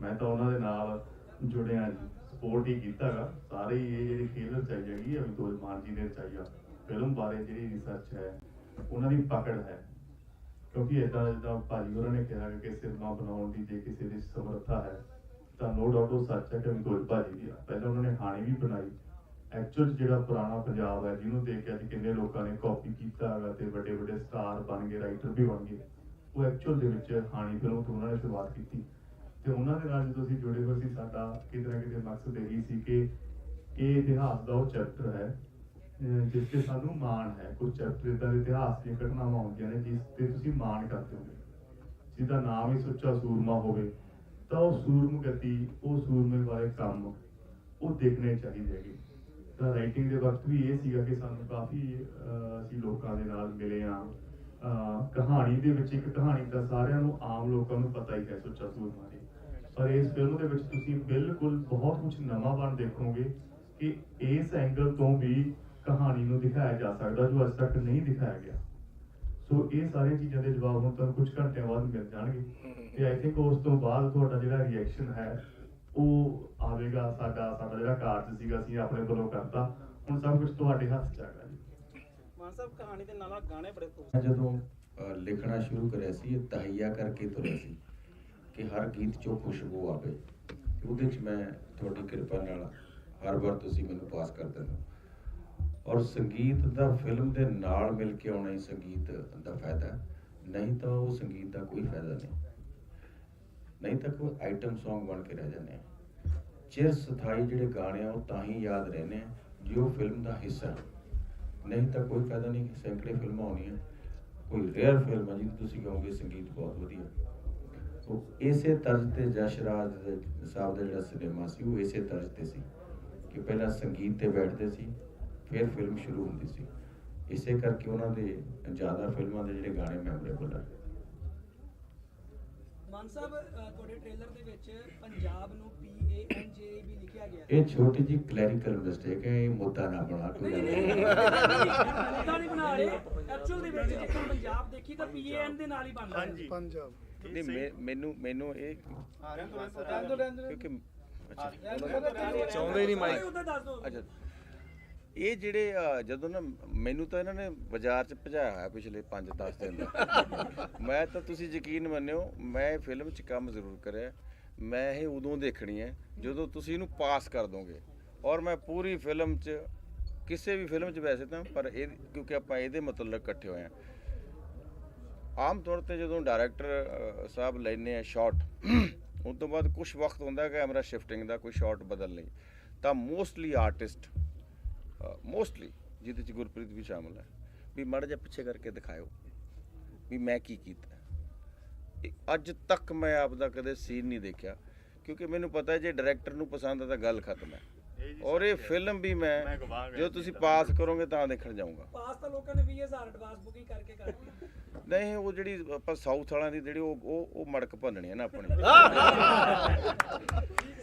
ਮੈਂ ਤਾਂ ਉਹਨਾਂ ਦੇ ਨਾਲ ਜੁੜਿਆ ਜੀ ਸਪੋਰਟ ਹੀ ਕੀਤਾਗਾ ਸਾਰੇ ਇਹ ਜਿਹੜੀ ਫੀਲਰ ਚਾਹੀ ਹੈਗੀ ਅਮਿਤੋਜ ਮਾਨ ਜੀ ਨੇ ਚਾਹੀਆ ਫਿਲਮ ਬਾਰੇ ਜਿਹੜੀ ਰਿਸਰਚ ਹੈ, ਉਹਨਾਂ ਦੀ ਪਕੜ ਹੈ। ਕਿਉਂਕਿ ਇਦਾਂ ਜਿੱਦਾਂ ਭਾਜੀ ਹੋਰਾਂ ਨੇ ਕਿਹਾ ਕਿ ਸਿਨੇਮਾ ਬਣਾਉਣ ਦੀ ਜੇ ਕਿਸੇ ਦੀ ਸਮਰੱਥਾ ਹੈ, ਤਾਂ ਨੋ ਡਾਊਟ ਉਹ ਸੱਚ ਹੈ ਕਿ ਅਮਿਤੋਜ ਭਾਜੀ ਦੀ ਪਹਿਲਾਂ ਉਹਨਾਂ ਨੇ ਹਾਣੀ ਵੀ ਬਣਾਈ ਐਕਚੁਅਲ ਜਿਹੜਾ ਪੁਰਾਣਾ ਪੰਜਾਬ ਹੈ, ਜਿਹਨੂੰ ਦੇਖ ਕੇ ਅੱਜ ਕਿੰਨੇ ਲੋਕਾਂ ਨੇ ਕਾਪੀ ਕੀਤਾ ਹੈਗਾ ਤੇ ਵੱਡੇ ਵੱਡੇ ਸਟਾਰ ਬਣ ਗਏ ਰਾਈਟਰ ਵੀ ਬਣ ਗਏ। ਉਹ ਐਕਚੁਅਲ ਦੇ ਵਿੱਚ ਹਾਣੀ ਫਿਲਮ ਤੋਂ ਉਹਨਾਂ ਨੇ ਸ਼ੁਰੂਆਤ ਕੀਤੀ। ਤੇ ਉਹਨਾਂ ਦੇ ਨਾਲ ਜਦੋਂ ਅਸੀਂ ਜੁੜੇ ਹੋਏ ਸੀ, ਸਾਡਾ ਕਿਤੇ ਨਾ ਕਿਤੇ ਮਕਸਦ ਇਹੀ ਸੀ ਕਿ ਇਹ ਇਤਿਹਾਸ ਦਾ ਉਹ ਚੈਪਟਰ ਹੈ ਜਿਸ ਤੇ ਸਾਨੂੰ ਮਾਣ ਹੈ। ਕੁਝ ਚੈਪਟਰ ਇਦਾਂ ਦੇ ਇਤਿਹਾਸ ਦੀਆਂ ਘਟਨਾਵਾਂ ਹੁੰਦੀਆਂ ਨੇ ਜਿਸ ਤੇ ਤੁਸੀਂ ਮਾਣ ਕਰਦੇ ਹੋ। ਜਿਹਦਾ ਨਾਮ ਹੀ ਸੁੱਚਾ ਸੂਰਮਾ ਹੋਵੇ, ਤਾਂ ਉਹ ਸੂਰਮਗਤੀ, ਉਹ ਸੂਰਮੇ ਵਾਲੇ ਕੰਮ ਉਹ ਦੇਖਣੇ ਚਾਹੀਦੇ ਹੈਗੇ। ਰਾਈਟਿੰਗ ਦੇ ਵਕਤ ਵੀ ਇਹ ਸੀਗਾ ਕਿ ਸਾਨੂੰ ਕਾਫੀ ਅਸੀਂ ਲੋਕਾਂ ਦੇ ਨਾਲ ਮਿਲੇ ਆ ਕਹਾਣੀ ਦੇ ਵਿੱਚ ਇੱਕ ਕਹਾਣੀ ਤਾਂ ਸਾਰਿਆਂ ਨੂੰ ਆਮ ਲੋਕਾਂ ਨੂੰ ਪਤਾ ਹੀ ਹੈ ਸੁੱਚਾ ਸੂਰਮਾ ਦੀ ਪਰ ਇਸ ਫਿਲਮ ਦੇ ਵਿੱਚ ਤੁਸੀਂ ਬਿਲਕੁਲ ਬਹੁਤ ਕੁਝ ਨਵਾਂ ਬਣ ਦੇਖੋਗੇ ਕਿ ਇਸ ਐਂਗਲ ਤੋਂ ਵੀ ਕਹਾਣੀ ਨੂੰ ਦਿਖਾਇਆ ਜਾ ਸਕਦਾ ਜੋ ਅੱਜ ਤੱਕ ਨਹੀਂ ਦਿਖਾਇਆ ਗਿਆ। ਸੋ ਇਹ ਸਾਰੀਆਂ ਚੀਜ਼ਾਂ ਦੇ ਜਵਾਬ ਹੁਣ ਤੁਹਾਨੂੰ ਕੁਝ ਘੰਟਿਆਂ ਬਾਅਦ ਮਿਲ ਜਾਣਗੇ। ਤੇ ਆਈ ਥਿੰਕ ਉਸ ਤੋਂ ਬਾਅਦ ਤੁਹਾਡਾ ਜਿਹੜਾ ਰਿਐਕਸ਼ਨ ਹੈ ਉਹ ਆਵੇਗਾ ਸਾਡਾ ਸਾਡਾ ਜਿਹੜਾ ਕਾਰਜ ਸੀਗਾ ਅਸੀਂ ਆਪਣੇ ਵੱਲੋਂ ਕਰਤਾ। ਹੁਣ ਸਭ ਕੁਝ ਤੁਹਾਡੇ ਹੱਥ 'ਚ ਹੈਗਾ ਜੀ। ਮਾਨ ਸਾਹਿਬ ਕਹਾਣੀ ਦੇ ਨਾਲ ਗਾਣੇ ਬੜੇ ਖੂਬਸੂਰਤ ਜਦੋਂ ਲਿਖਣਾ ਸ਼ੁਰੂ ਕਰਿਆ ਸੀ ਇਹ ਤਹਈਆ ਕਰਕੇ ਤੁਰਿਆ ਸੀ ਕਿ ਹਰ ਗੀਤ ਚੋਂ ਖੁਸ਼ਬੂ ਆਵੇ। ਉਹਦੇ 'ਚ ਮੈਂ ਤੁਹਾਡੀ ਕਿਰਪਾ ਨਾਲ ਹਰ ਵਾਰ ਤੁਸੀਂ ਮੈਨੂੰ ਪਾਸ ਕਰ ਦਿੰਦੇ ਹੋ ਔਰ ਸੰਗੀਤ ਦਾ ਫਿਲਮ ਦੇ ਨਾਲ ਮਿਲ ਕੇ ਆਉਣਾ ਹੀ ਸੰਗੀਤ ਦਾ ਫਾਇਦਾ। ਨਹੀਂ ਤਾਂ ਉਹ ਸੰਗੀਤ ਦਾ ਕੋਈ ਫਾਇਦਾ ਨਹੀਂ। ਨਹੀਂ ਤਾਂ ਕੋਈ ਆਈਟਮ Song ਬਣ ਕੇ ਰਹਿ ਜਾਂਦੇ ਆ। ਚਿਰ ਸਥਾਈ ਜਿਹੜੇ ਗਾਣੇ ਆ, ਉਹ ਤਾਂ ਹੀ ਯਾਦ ਰਹਿੰਦੇ ਆ, ਜੋ ਫਿਲਮ ਦਾ ਹਿੱਸਾ ਨਹੀਂ ਤਾਂ ਕੋਈ ਫਾਇਦਾ ਨਹੀਂ ਕਿ ਸੈਂਕੜੇ ਫਿਲਮਾਂ ਹੋਣੀਆਂ ਕੋਈ ਰੇਅਰ ਫਿਲਮ ਹੈ ਜਿਹਨੂੰ ਤੁਸੀਂ ਕਹੋਗੇ ਸੰਗੀਤ ਬਹੁਤ ਵਧੀਆ। ਉਹ ਇਸੇ ਤਰਜ਼ ਤੇ ਜਸ਼ ਰਾਜ ਦੇ ਸਾਹਿਬ ਦਾ ਜਿਹੜਾ ਸਿਨੇਮਾ ਸੀ, ਉਹ ਇਸੇ ਤਰਜ਼ ਤੇ ਸੀ ਕਿ ਪਹਿਲਾਂ ਸੰਗੀਤ ਤੇ ਬੈਠਦੇ ਸੀ, ਫਿਰ ਫਿਲਮ ਸ਼ੁਰੂ ਹੁੰਦੀ ਸੀ। ਇਸੇ ਕਰਕੇ ਉਹਨਾਂ ਦੇ ਜ਼ਿਆਦਾ ਫਿਲਮਾਂ ਦੇ ਜਿਹੜੇ ਗਾਣੇ ਮੈਮੋਰੇਬਲ ਆ। ਮਾਨ ਸਾਹਿਬ ਤੁਹਾਡੇ ਟ੍ਰੇਲਰ ਦੇ ਵਿੱਚ ਪੰਜਾਬ ਨੂੰ ਪੀ ਏ ਐਨ ਜੇ ਵੀ ਲਿਖਿਆ ਗਿਆ। ਇਹ ਛੋਟੀ ਜੀ ਕਲੈਰੀਕਲ ਮਿਸਟੇਕ ਹੈ ਇਹ ਮੁੱਦਾ ਨਾ ਬਣਾ ਕੋਈ ਨਹੀਂ ਗੱਲ ਨਹੀਂ ਨਹੀਂ। ਮੁੱਦਾ ਨਹੀਂ ਬਣਾ ਰਹੇ। ਐਕਚੁਅਲ ਦੇ ਵਿੱਚ ਜੇਕਰ ਪੰਜਾਬ ਦੇਖੀ ਤਾਂ ਪੀ ਏ ਐਨ ਦੇ ਨਾਲ ਹੀ ਬਣਦਾ ਹੈ। ਪੰਜਾਬ। ਨਹੀਂ ਮੈਨੂੰ ਮੈਨੂੰ ਇਹ ਕਿਉਂਕਿ ਅੱਛਾ। ਚਾਹੁੰਦੇ ਨਹੀਂ ਮਾਈਕ ਅੱਛਾ। ਇਹ ਜਿਹੜੇ ਅ, ਜਦੋਂ ਨਾ ਮੈਨੂੰ ਤਾਂ ਇਹਨਾਂ ਨੇ ਬਾਜ਼ਾਰ 'ਚ ਭਜਾਇਆ ਹੋਇਆ ਪਿਛਲੇ 5-10 ਦਿਨ ਦਾ। *laughs* ਮੈਂ ਤਾਂ ਤੁਸੀਂ ਯਕੀਨ ਮੰਨਿਓ ਮੈਂ ਫਿਲਮ 'ਚ ਕੰਮ ਜ਼ਰੂਰ ਕਰਿਆ। ਮੈਂ ਇਹ ਉਦੋਂ ਦੇਖਣੀ ਹੈ ਜਦੋਂ ਤੁਸੀਂ ਇਹਨੂੰ ਪਾਸ ਕਰ ਦੋਗੇ। ਔਰ ਮੈਂ ਪੂਰੀ ਫਿਲਮ 'ਚ ਕਿਸੇ ਵੀ ਫਿਲਮ 'ਚ ਵੈਸੇ ਤਾਂ ਪਰ ਇਹ ਕਿਉਂਕਿ ਆਪਾਂ ਇਹਦੇ ਮਤਲਬ ਇਕੱਠੇ ਹੋਏ ਆ ਆਮ ਤੌਰ ਤੇ ਜਦੋਂ ਡਾਇਰੈਕਟਰ ਸਾਹਿਬ ਲੈਨੇ ਆ ਸ਼ਾਟ ਉਸ ਤੋਂ ਬਾਅਦ ਕੁਝ ਵਕਤ ਹੁੰਦਾ ਕੈਮਰਾ ਸ਼ਿਫਟਿੰਗ ਦਾ ਕੋਈ ਸ਼ਾਟ ਬਦਲ ਲਈ ਤਾਂ ਮੋਸਟਲੀ ਆਰਟਿਸਟ ਮੋਸਟਲੀ ਜਿਹਦੇ ਚ ਗੁਰਪ੍ਰੀਤ ਵੀ ਸ਼ਾਮਲ ਹੈ। ਵੀ ਮੜ ਜਾ ਪਿੱਛੇ ਕਰਕੇ ਦਿਖਾਇਓ ਵੀ ਮੈਂ ਕੀ ਕੀਤਾ। ਅੱਜ ਤੱਕ ਮੈਂ ਆਪ ਦਾ ਕਦੇ ਸੀਨ ਨਹੀਂ ਦੇਖਿਆ ਕਿਉਂਕਿ ਮੈਨੂੰ ਪਤਾ ਹੈ ਜੇ ਡਾਇਰੈਕਟਰ ਨੂੰ ਪਸੰਦ ਹੈ ਤਾਂ ਗੱਲ ਖਤਮ ਹੈ। ਔਰ ਇਹ ਫਿਲਮ ਵੀ ਮੈਂ ਜੋ ਤੁਸੀਂ ਪਾਸ ਕਰੋਗੇ ਤਾਂ ਦੇਖਣ ਜਾਊਂਗਾ। ਪਾਸ ਤਾਂ ਲੋਕਾਂ ਨੇ 20000 ਐਡਵਾਂਸ ਬੁਕਿੰਗ ਕਰਕੇ ਕਰਤੀ ਨਹੀਂ ਉਹ ਜਿਹੜੀ ਆਪਾਂ ਸਾਊਥ ਵਾਲਿਆਂ ਦੀ ਜਿਹੜੀ ਉਹ ਉਹ ਉਹ ਮੜਕ ਭੰਨਣੀ ਹੈ ਨਾ ਆਪਣੀ। *laughs*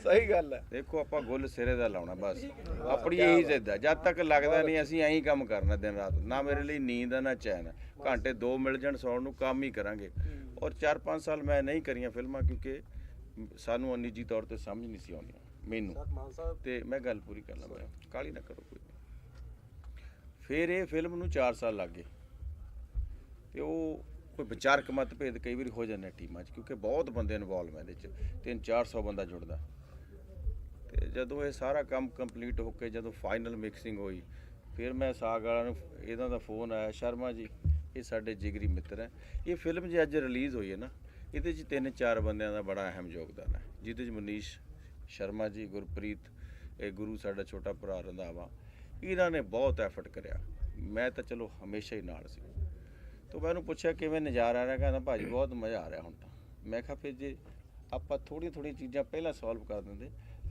ਸਹੀ ਗੱਲ ਹੈ। ਦੇਖੋ ਆਪਾਂ ਗੁੱਲ ਸਿਰੇ ਦਾ ਲਾਉਣਾ ਬਸ। ਆਪਣੀ ਇਹੀ ਜ਼ਿੱਦ ਹੈ। ਜਦ ਤੱਕ ਲੱਗਦਾ ਨਹੀਂ ਅਸੀਂ ਐਂ ਹੀ ਕੰਮ ਕਰਨਾ ਦਿਨ ਰਾਤ। ਨਾ ਮੇਰੇ ਲਈ ਨੀਂਦ ਹੈ ਨਾ ਚੈਨ ਘੰਟੇ ਦੋ ਮਿਲ ਜਾਣ ਸੌਣ ਨੂੰ ਕੰਮ ਹੀ ਕਰਾਂਗੇ। ਔਰ 4-5 ਸਾਲ ਮੈਂ ਨਹੀਂ ਕਰੀਆਂ ਫਿਲਮਾਂ ਕਿਉਂਕਿ ਸਾਨੂੰ ਨਿੱਜੀ ਤੌਰ ਤੇ ਸਮਝ ਨਹੀਂ ਸੀ ਆਉਂਦੀਆਂ ਮੈਨੂੰ। ਮਾਨ ਸਾਹਿਬ। ਤੇ ਮੈਂ ਗੱਲ ਪੂਰੀ ਕਰ ਲਾਂ ਕਾਲੀ ਨਾ ਕਰੋ ਕੋਈ। ਫਿਰ ਇਹ ਫਿਲਮ ਨੂੰ 4 ਸਾਲ ਲੱਗ ਗਏ। ਤੇ ਉਹ ਕੋਈ ਵਿਚਾਰਕ ਮਤਭੇਦ ਕਈ ਵਾਰੀ ਹੋ ਜਾਂਦੇ ਆ ਟੀਮਾਂ 'ਚ ਕਿਉਂਕਿ ਬਹੁਤ ਬੰਦੇ ਇਨਵੋਲਵ ਹੈ ਇਹਦੇ 'ਚ। 3-400 ਬੰਦਾ ਜੁੜਦਾ। ਜਦੋਂ ਇਹ ਸਾਰਾ ਕੰਮ ਕੰਪਲੀਟ ਹੋ ਕੇ ਜਦੋਂ ਫਾਈਨਲ ਮਿਕਸਿੰਗ ਹੋਈ, ਫਿਰ ਮੈਂ ਸਾਗ ਵਾਲਿਆਂ ਨੂੰ ਇਹਨਾਂ ਦਾ ਫੋਨ ਆਇਆ, ਸ਼ਰਮਾ ਜੀ, ਇਹ ਸਾਡੇ ਜਿਗਰੀ ਮਿੱਤਰ ਹੈ। ਇਹ ਫਿਲਮ ਜੇ ਅੱਜ ਰਿਲੀਜ਼ ਹੋਈ ਹੈ ਨਾ, ਇਹਦੇ 'ਚ ਤਿੰਨ ਚਾਰ ਬੰਦਿਆਂ ਦਾ ਬੜਾ ਅਹਿਮ ਯੋਗਦਾਨ ਹੈ। ਜਿਹਦੇ 'ਚ ਮਨੀਸ਼ ਸ਼ਰਮਾ ਜੀ, ਗੁਰਪ੍ਰੀਤ, ਇਹ ਗੁਰੂ ਸਾਡਾ ਛੋਟਾ ਭਰਾ ਰੰਧਾਵਾ, ਇਹਨਾਂ ਨੇ ਬਹੁਤ ਐਫਰਟ ਕਰਿਆ। ਮੈਂ ਤਾਂ ਚਲੋ ਹਮੇਸ਼ਾ ਹੀ ਨਾਲ ਸੀ। ਤੋ ਮੈਂ ਉਹਨੂੰ ਪੁੱਛਿਆ, ਕਿਵੇਂ ਨਜ਼ਾਰਾ? ਆ ਰਿਹਾ ਕਹਿੰਦਾ ਭਾਜੀ, ਬਹੁਤ ਮਜ਼ਾ ਆ ਰਿਹਾ ਹੁਣ ਤਾਂ। ਮੈਂ ਕਿਹਾ, ਫਿਰ ਜੇ ਆਪਾਂ ਥੋੜ੍ਹੀਆਂ ਥੋੜ੍ਹੀਆਂ ਚੀਜ਼ਾਂ ਪਹਿਲਾਂ ਸੋਲਵ ਕਰ ਦਿੰਦੇ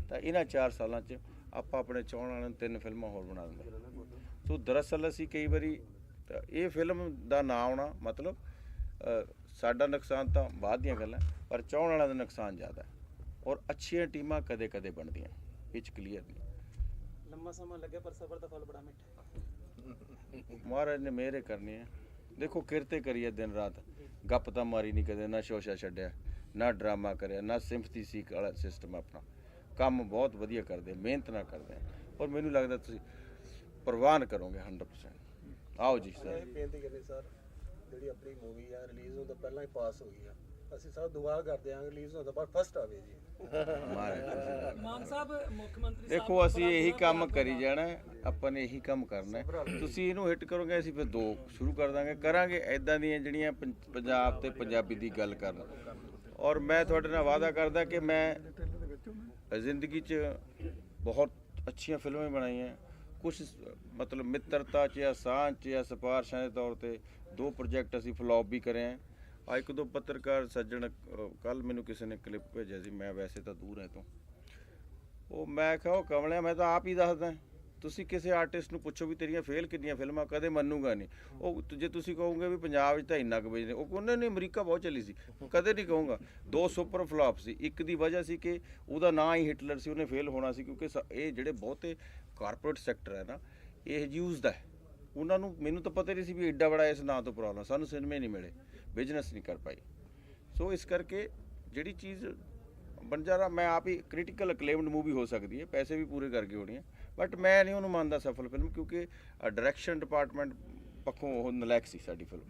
ਤਾਂ ਇਹਨਾਂ 4 ਸਾਲਾਂ 'ਚ ਆਪਾਂ ਆਪਣੇ ਚਾਹਣ ਵਾਲਿਆਂ ਨੂੰ ਤਿੰਨ ਫਿਲਮਾਂ ਹੋਰ ਬਣਾ ਦਿੰਦੇ ਸੋ ਦਰਅਸਲ ਅਸੀਂ ਕਈ ਵਾਰੀ ਤਾਂ ਇਹ ਫਿਲਮ ਦਾ ਨਾਂ ਆਉਣਾ ਮਤਲਬ ਸਾਡਾ ਨੁਕਸਾਨ ਤਾਂ ਬਾਅਦ ਦੀਆਂ ਗੱਲਾਂ ਪਰ ਚਾਹਣ ਵਾਲਿਆਂ ਦਾ ਨੁਕਸਾਨ ਜ਼ਿਆਦਾ ਹੈ ਔਰ ਅੱਛੀਆਂ ਟੀਮਾਂ ਕਦੇ-ਕਦੇ ਬਣਦੀਆਂ ਇਹ 'ਚ ਕਲੀਅਰ ਨਹੀਂ। ਲੰਮਾ ਸਮਾਂ ਲੱਗਿਆ ਪਰ ਸਬਰ ਦਾ ਫਲ ਬੜਾ ਮਿੱਠਾ। ਮਹਾਰਾਜ ਨੇ ਮਿਹਰੇ ਕਰਨੀ ਹੈ। ਦੇਖੋ ਕਿਰਤੇ ਕਰੀਏ ਦਿਨ ਰਾਤ ਗੱਪ ਤਾਂ ਮਾਰੀ ਨਹੀਂ ਕਦੇ ਨਾ ਸ਼ੋਸ਼ਾ ਛੱਡਿਆ ਨਾ ਡਰਾਮਾ ਕਰਿਆ ਨਾ ਸਿੰਪਥੀ ਸੀਕ ਵਾਲਾ ਸਿਸਟਮ ਆਪਣਾ। ਕੰਮ ਬਹੁਤ ਵਧੀਆ ਕਰਦੇ ਮਿਹਨਤ ਨਾਲ ਕਰਦੇ ਔਰ ਮੈਨੂੰ ਲੱਗਦਾ ਤੁਸੀਂ ਪ੍ਰਵਾਨ ਕਰੋਗੇ 100% ਆਓ ਜੀ ਸਰ ਬੇਨਤੀ ਕਰਨੀ ਸਰ ਜਿਹੜੀ ਆਪਣੀ ਮੂਵੀ ਆ ਰਿਲੀਜ਼ ਹੋਣ ਤੋਂ ਪਹਿਲਾਂ ਹੀ ਪਾਸ ਹੋ ਗਈ ਆ। ਅਸੀਂ ਸਭ ਦੁਆ ਕਰਦੇ ਹਾਂ ਰਿਲੀਜ਼ ਹੋਣ ਤੋਂ ਬਾਅਦ ਫਸਟ ਆਵੇ ਜੀ। ਮਾਨ ਸਾਹਿਬ ਮੁੱਖ ਮੰਤਰੀ ਸਾਹਿਬ ਦੇਖੋ ਅਸੀਂ ਇਹੀ ਕੰਮ ਕਰੀ ਜਾਣਾ ਆਪਾਂ ਨੇ ਇਹੀ ਕੰਮ ਕਰਨਾ। ਤੁਸੀਂ ਇਹਨੂੰ ਹਿੱਟ ਕਰੋਗੇ ਅਸੀਂ ਫਿਰ ਦੋ ਸ਼ੁਰੂ ਕਰ ਦਾਂਗੇ। ਕਰਾਂਗੇ ਐਦਾਂ ਦੀਆਂ ਜਿਹੜੀਆਂ ਪੰਜਾਬ ਤੇ ਪੰਜਾਬੀ ਦੀ ਗੱਲ ਕਰਨ। ਔਰ ਮੈਂ ਤੁਹਾਡੇ ਨਾਲ ਵਾਅਦਾ ਕਰਦਾ ਕਿ ਮੈਂ ਜ਼ਿੰਦਗੀ 'ਚ ਬਹੁਤ ਅੱਛੀਆਂ ਫਿਲਮਾਂ ਬਣਾਈਆਂ। ਕੁਝ ਮਤਲਬ ਮਿੱਤਰਤਾ 'ਚ ਜਾਂ ਸਾਂਝ 'ਚ ਜਾਂ ਸਿਫਾਰਸ਼ਾਂ ਦੇ ਤੌਰ ਤੇ ਦੋ ਪ੍ਰੋਜੈਕਟ ਅਸੀਂ ਫਲॉप ਵੀ ਕਰੇ ਆ। ਆ ਇੱਕ ਦੋ ਪੱਤਰਕਾਰ ਸੱਜਣ ਕੱਲ ਮੈਨੂੰ ਕਿਸੇ ਨੇ ਕਲਿੱਪ ਭੇਜਿਆ ਸੀ, ਮੈਂ ਵੈਸੇ ਤਾਂ ਦੂਰ ਹਾਂ ਤੋਂ। ਉਹ ਮੈਂ ਕਿਹਾ, ਉਹ ਕਮਲਿਆ, ਮੈਂ ਤਾਂ ਆਪ ਹੀ ਦੱਸਦਾ ਤੁਸੀਂ ਕਿਸੇ ਆਰਟਿਸਟ ਨੂੰ ਪੁੱਛੋ ਵੀ ਤੇਰੀਆਂ ਫੇਲ ਕਿੰਨੀਆਂ ਫਿਲਮਾਂ, ਕਦੇ ਮੰਨੂਗਾ ਨਹੀਂ। ਉਹ ਜੇ ਤੁਸੀਂ ਕਹੋਗੇ ਵੀ ਪੰਜਾਬ ਵਿੱਚ ਤਾਂ ਇੰਨਾ ਕੁ ਵੇਚਦੇ ਉਹ ਕਹਿੰਦੇ ਨੇ ਅਮਰੀਕਾ ਬਹੁਤ ਚੱਲੀ ਸੀ। ਕਦੇ ਨਹੀਂ ਕਹੂੰਗਾ। ਦੋ ਸੁਪਰ ਫਲॉप ਸੀ। ਇੱਕ ਦੀ ਵਜ੍ਹਾ ਸੀ ਕਿ ਉਹਦਾ ਨਾਂ ਹੀ ਹਿਟਲਰ ਸੀ, ਉਹਨੇ ਫੇਲ ਹੋਣਾ ਸੀ ਕਿਉਂਕਿ ਸ- ਇਹ ਜਿਹੜੇ ਬਹੁਤੇ ਕਾਰਪੋਰੇਟ ਸੈਕਟਰ ਹੈ ਨਾ, ਇਹ ਯੂਜ਼ ਦਾ ਉਹਨਾਂ ਨੂੰ ਮੈਨੂੰ ਤਾਂ ਪਤਾ ਨਹੀਂ ਸੀ ਵੀ ਐਡਾ ਬੜਾ ਇਸ ਨਾਂ ਤੋਂ ਪ੍ਰੋਬਲਮ ਸਾਨੂੰ ਸਿਨੇਮੇ ਨਹੀਂ ਮਿਲੇ। ਬਿਜ਼ਨਸ ਨਹੀਂ ਕਰ ਪਾਈ। ਸੋ ਇਸ ਕਰਕੇ ਜਿਹੜੀ ਚੀਜ਼ ਬੰਜਾਰਾ ਮੈਂ ਆਪ ਹੀ ਕ੍ਰਿਟੀਕਲ ਅਕਲੇਮਡ ਮੂਵੀ ਹੋ ਸਕਦੀ ਹੈ, ਪੈਸੇ ਵੀ ਪੂਰੇ ਕਰਕੇ ਹੋਣੀ ਹੈ ਬਟ ਮੈਂ ਨਹੀਂ ਉਹਨੂੰ ਮੰਨਦਾ ਸਫਲ ਫਿਲਮ ਕਿਉਂਕਿ ਡਾਇਰੈਕਸ਼ਨ ਡਿਪਾਰਟਮੈਂਟ ਪੱਖੋਂ ਉਹ ਨਲੈਕ ਸੀ ਸਾਡੀ ਫਿਲਮ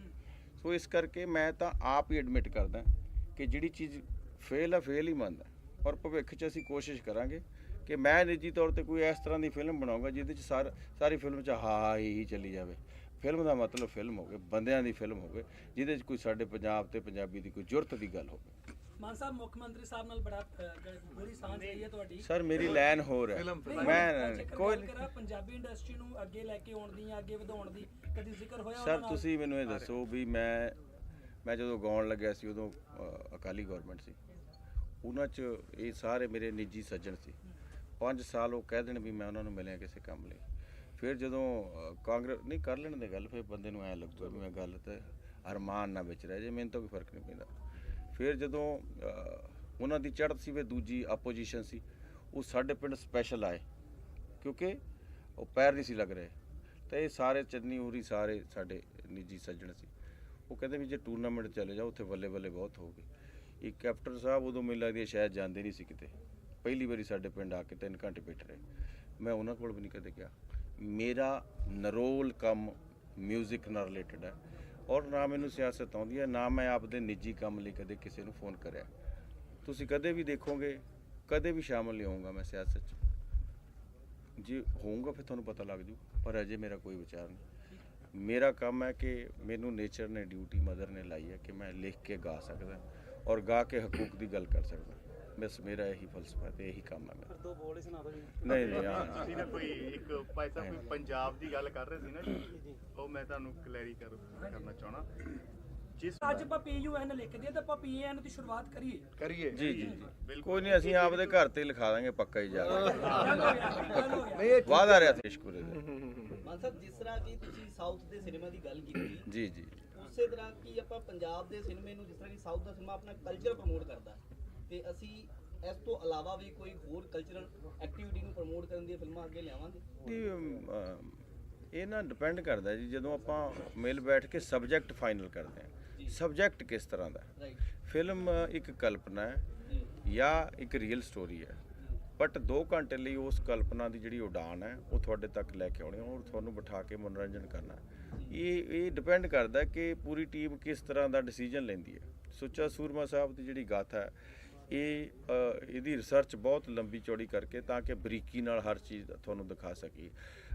ਸੋ ਇਸ ਕਰਕੇ ਮੈਂ ਤਾਂ ਆਪ ਹੀ ਐਡਮਿਟ ਕਰਦਾ ਕਿ ਜਿਹੜੀ ਚੀਜ਼ ਫੇਲ ਆ ਫੇਲ ਹੀ ਮੰਨਦਾ। ਔਰ ਭਵਿੱਖ 'ਚ ਅਸੀਂ ਕੋਸ਼ਿਸ਼ ਕਰਾਂਗੇ ਕਿ ਮੈਂ ਨਿੱਜੀ ਤੌਰ ਤੇ ਕੋਈ ਇਸ ਤਰ੍ਹਾਂ ਦੀ ਫਿਲਮ ਬਣਾਉਂਗਾ, ਜਿਹਦੇ 'ਚ ਸਾਰ, ਸਾਰੀ ਫਿਲਮ 'ਚ ਹਾ ਹਾ, ਹੀ ਚੱਲੀ ਜਾਵੇ। ਫਿਲਮ ਦਾ ਮਤਲਬ ਫਿਲਮ ਹੋਵੇ, ਬੰਦਿਆਂ ਦੀ ਫਿਲਮ ਹੋਵੇ, ਜਿਹਦੇ 'ਚ ਕੋਈ ਸਾਡੇ ਪੰਜਾਬ ਤੇ ਪੰਜਾਬੀ ਦੀ ਕੋਈ ਜ਼ਰੂਰਤ ਦੀ ਗੱਲ ਹੋਵੇ। ਮਾਨ ਸਾਹਿਬ ਮੁੱਖ ਮੰਤਰੀ ਸਾਹਿਬ ਨਾਲ ਬੜਾ ਬੜੀ ਸਾਂਝ ਰਹੀ ਹੈ ਤੁਹਾਡੀ। ਸਰ ਮੇਰੀ ਲਾਈਨ ਹੋਰ ਹੈ। ਮੈਂ ਕੋਈ ਪੰਜਾਬੀ ਇੰਡਸਟਰੀ ਨੂੰ ਅੱਗੇ ਲੈ ਕੇ ਆਉਣ ਦੀ ਅੱਗੇ ਵਧਾਉਣ ਦੀ ਕਦੀ ਜ਼ਿਕਰ ਹੋਇਆ ਸਰ? ਤੁਸੀਂ ਮੈਨੂੰ ਇਹ ਦੱਸੋ ਵੀ ਮੈਂ ਮੈਂ ਜਦੋਂ ਗਾਉਣ ਲੱਗਿਆ ਸੀ ਉਦੋਂ ਅਕਾਲੀ ਗਵਰਨਮੈਂਟ ਸੀ। ਉਹਨਾਂ 'ਚ ਇਹ ਸਾਰੇ ਮੇਰੇ ਨਿੱਜੀ ਸੱਜਣ ਸੀ। 5 ਸਾਲ ਉਹ ਕਹਿ ਦੇਣ ਵੀ ਮੈਂ ਉਹਨਾਂ ਨੂੰ ਮਿਲਿਆ ਕਿਸੇ ਕੰਮ ਲਈ। ਫਿਰ ਜਦੋਂ ਕਾਂਗਰਸ ਨਹੀਂ ਕਰ ਲੈਣ ਦੇ ਗੱਲ ਫਿਰ ਬੰਦੇ ਨੂੰ ਐ ਲੱਗਦਾ ਵੀ ਮੈਂ ਗੱਲ ਤੇ ਅਰਮਾਨ ਨਾ ਵਿੱਚ ਰਹਿ ਜੇ ਮੈਨੂੰ ਤਾਂ ਕੋਈ ਫ਼ਰਕ ਨਹੀਂ ਪੈਂਦਾ। ਫਿਰ ਜਦੋਂ ਉਹਨਾਂ ਦੀ ਚੜ੍ਹਤ ਸੀ ਵੇ ਦੂਜੀ ਆਪੋਜੀਸ਼ਨ ਸੀ, ਉਹ ਸਾਡੇ ਪਿੰਡ ਸਪੈਸ਼ਲ ਆਏ, ਕਿਉਂਕਿ ਉਹ ਪੈਰ ਨਹੀਂ ਸੀ ਲੱਗ ਰਹੇ। ਤੇ ਇਹ ਸਾਰੇ ਚੰਨੀ ਹੋਰੀ ਸਾਰੇ ਸਾਡੇ ਨਿੱਜੀ ਸੱਜਣ ਸੀ। ਉਹ ਕਹਿੰਦੇ ਵੀ ਜੇ ਟੂਰਨਾਮੈਂਟ ਚਲੇ ਜਾਓ, ਉੱਥੇ ਬੱਲੇ ਬੱਲੇ ਬਹੁਤ ਹੋਊਗੀ ਇਹ ਕੈਪਟਨ ਸਾਹਿਬ ਉਦੋਂ ਮੈਨੂੰ ਲੱਗਦੀ ਹੈ ਸ਼ਾਇਦ ਜਾਂਦੇ ਨਹੀਂ ਸੀ ਕਿਤੇ। ਪਹਿਲੀ ਵਾਰੀ ਸਾਡੇ ਪਿੰਡ ਆ ਕੇ 3 ਘੰਟੇ ਬੈਠ ਰਹੇ। ਮੈਂ ਉਹਨਾਂ ਕੋਲ ਵੀ ਨਹੀਂ ਕਦੇ ਗਿਆ। ਮੇਰਾ ਨਰੋਲ ਕੰਮ 뮤직 ਨਾਲ ਰਿਲੇਟਡ ਹੈ। ਔਰ ਨਾ ਮੈਨੂੰ ਸਿਆਸਤ ਆਉਂਦੀ ਹੈ, ਨਾ ਮੈਂ ਆਪਦੇ ਨਿੱਜੀ ਕੰਮ ਲਈ ਕਦੇ ਕਿਸੇ ਨੂੰ ਫੋਨ ਕਰਿਆ। ਤੁਸੀਂ ਕਦੇ ਵੀ ਦੇਖੋਗੇ, ਕਦੇ ਵੀ ਸ਼ਾਮਲ ਨਹੀਂ ਹੋਊਂਗਾ ਮੈਂ ਸਿਆਸਤ 'ਚ। ਜੇ ਹੋਊਂਗਾ ਫਿਰ ਤੁਹਾਨੂੰ ਪਤਾ ਲੱਗ ਜੂ, ਪਰ ਅਜੇ ਮੇਰਾ ਕੋਈ ਵਿਚਾਰ ਨਹੀਂ। ਮੇਰਾ ਕੰਮ ਹੈ ਕਿ ਮੈਨੂੰ ਨੇਚਰ ਨੇ ਡਿਊਟੀ ਮਦਰ ਨੇ ਲਾਈ ਹੈ ਕਿ ਮੈਂ ਲਿਖ ਕੇ ਗਾ ਸਕਦਾ, ਔਰ ਗਾ ਕੇ ਹਕੂਕ ਦੀ ਗੱਲ ਕਰ ਸਕਦਾ। ਬਸ ਮੇਰਾ ਇਹੀ ਫਲਸਫਾ ਤੇ ਇਹੀ ਕੰਮ ਹੈ ਮੇਰਾ। ਦੋ ਬੋਲ ਹੀ ਸੁਣਾ ਦਿਓ ਜੀ। ਨਹੀਂ ਨਹੀਂ ਹਾਂ। ਤੁਸੀਂ ਨਾ ਕੋਈ ਇੱਕ ਭਾਈ ਸਾਹਿਬ ਕੋਈ ਪੰਜਾਬ ਦੀ ਗੱਲ ਕਰ ਰਹੇ ਸੀ ਨਾ ਜੀ ਉਹ ਮੈਂ ਤੁਹਾਨੂੰ ਕਲੈਰੀ ਕਰ ਕਰਨਾ ਚਾਹਣਾ। ਜਿਸ ਅੱਜ ਆਪਾਂ ਪੀਯੂਐਨ ਲਿਖਦੇ ਆ ਤਾਂ ਆਪਾਂ ਪੀਐਨ ਦੀ ਸ਼ੁਰੂਆਤ ਕਰੀਏ। ਕਰੀਏ। ਜੀ ਜੀ ਜੀ। ਕੋਈ ਨਹੀਂ ਅਸੀਂ ਆਪਦੇ ਘਰ ਤੇ ਲਿਖਾ ਦਾਂਗੇ ਪੱਕਾ ਹੀ ਜਾ ਵਾਦਾ ਰਿਹਾ ਤੇਸ਼ਕੁਰੇ ਦੇ। ਮਾਨ ਸਾਹਿਬ ਜਿਸ ਤਰ੍ਹਾਂ ਕਿ ਤੁਸੀਂ ਸਾਊਥ ਦੇ ਸਿਨੇਮਾ ਦੀ ਗੱਲ ਕੀਤੀ ਜੀ ਜੀ। ਉਸੇ ਤਰ੍ਹਾਂ ਕਿ ਆਪਾਂ ਪੰਜਾਬ ਦੇ ਸਿਨੇਮੇ ਨੂੰ ਜਿਸ ਤਰ੍ਹਾਂ ਕਿ ਸਾਊਥ ਦਾ ਸਿਨੇਮਾ ਆਪਣਾ ਕਲਚਰ ਪ੍ਰਮੋਟ ਕਰਦਾ? ਤੇ ਅਸੀਂ ਇਸ ਤੋਂ ਇਲਾਵਾ ਵੀ ਕੋਈ ਹੋਰ ਕਲਚਰਲ ਐਕਟੀਵਿਟੀ ਨੂੰ ਪ੍ਰਮੋਟ ਕਰਨ ਦੀਆਂ ਫਿਲਮਾਂ ਅੱਗੇ ਲਿਆਵਾਂਗੇ? ਇਹ ਨਾ ਡਿਪੈਂਡ ਕਰਦਾ ਜੀ ਜਦੋਂ ਆਪਾਂ ਮਿਲ ਬੈਠ ਕੇ ਸਬਜੈਕਟ ਫਾਈਨਲ ਕਰਦੇ ਹਾਂ। ਸਬਜੈਕਟ ਕਿਸ ਤਰ੍ਹਾਂ ਦਾ? ਫਿਲਮ ਇੱਕ ਕਲਪਨਾ ਹੈ ਜਾਂ। ਇੱਕ ਰੀਅਲ ਸਟੋਰੀ ਹੈ। ਬਟ 2 ਘੰਟੇ ਲਈ ਉਸ ਕਲਪਨਾ ਦੀ ਜਿਹੜੀ ਉਡਾਨ ਹੈ ਉਹ ਤੁਹਾਡੇ ਤੱਕ ਲੈ ਕੇ ਆਉਣੀ ਔਰ ਤੁਹਾਨੂੰ ਬਿਠਾ ਕੇ ਮਨੋਰੰਜਨ ਕਰਨਾ। ਇਹ ਇਹ ਡਿਪੈਂਡ ਕਰਦਾ ਕਿ ਪੂਰੀ ਟੀਮ ਕਿਸ ਤਰ੍ਹਾਂ ਦਾ ਡਿਸੀਜਨ ਲੈਂਦੀ ਹੈ। ਸੁੱਚਾ ਸੂਰਮਾ ਸਾਹਿਬ ਦੀ ਜਿਹੜੀ ਗਾਥਾ ਹੈ ਇਹ ਇਹਦੀ ਰਿਸਰਚ ਬਹੁਤ ਲੰਬੀ ਚੌੜੀ ਕਰਕੇ ਤਾਂ ਕਿ ਬਰੀਕੀ ਨਾਲ ਹਰ ਚੀਜ਼ ਤੁਹਾਨੂੰ ਦਿਖਾ ਸਕੀਏ।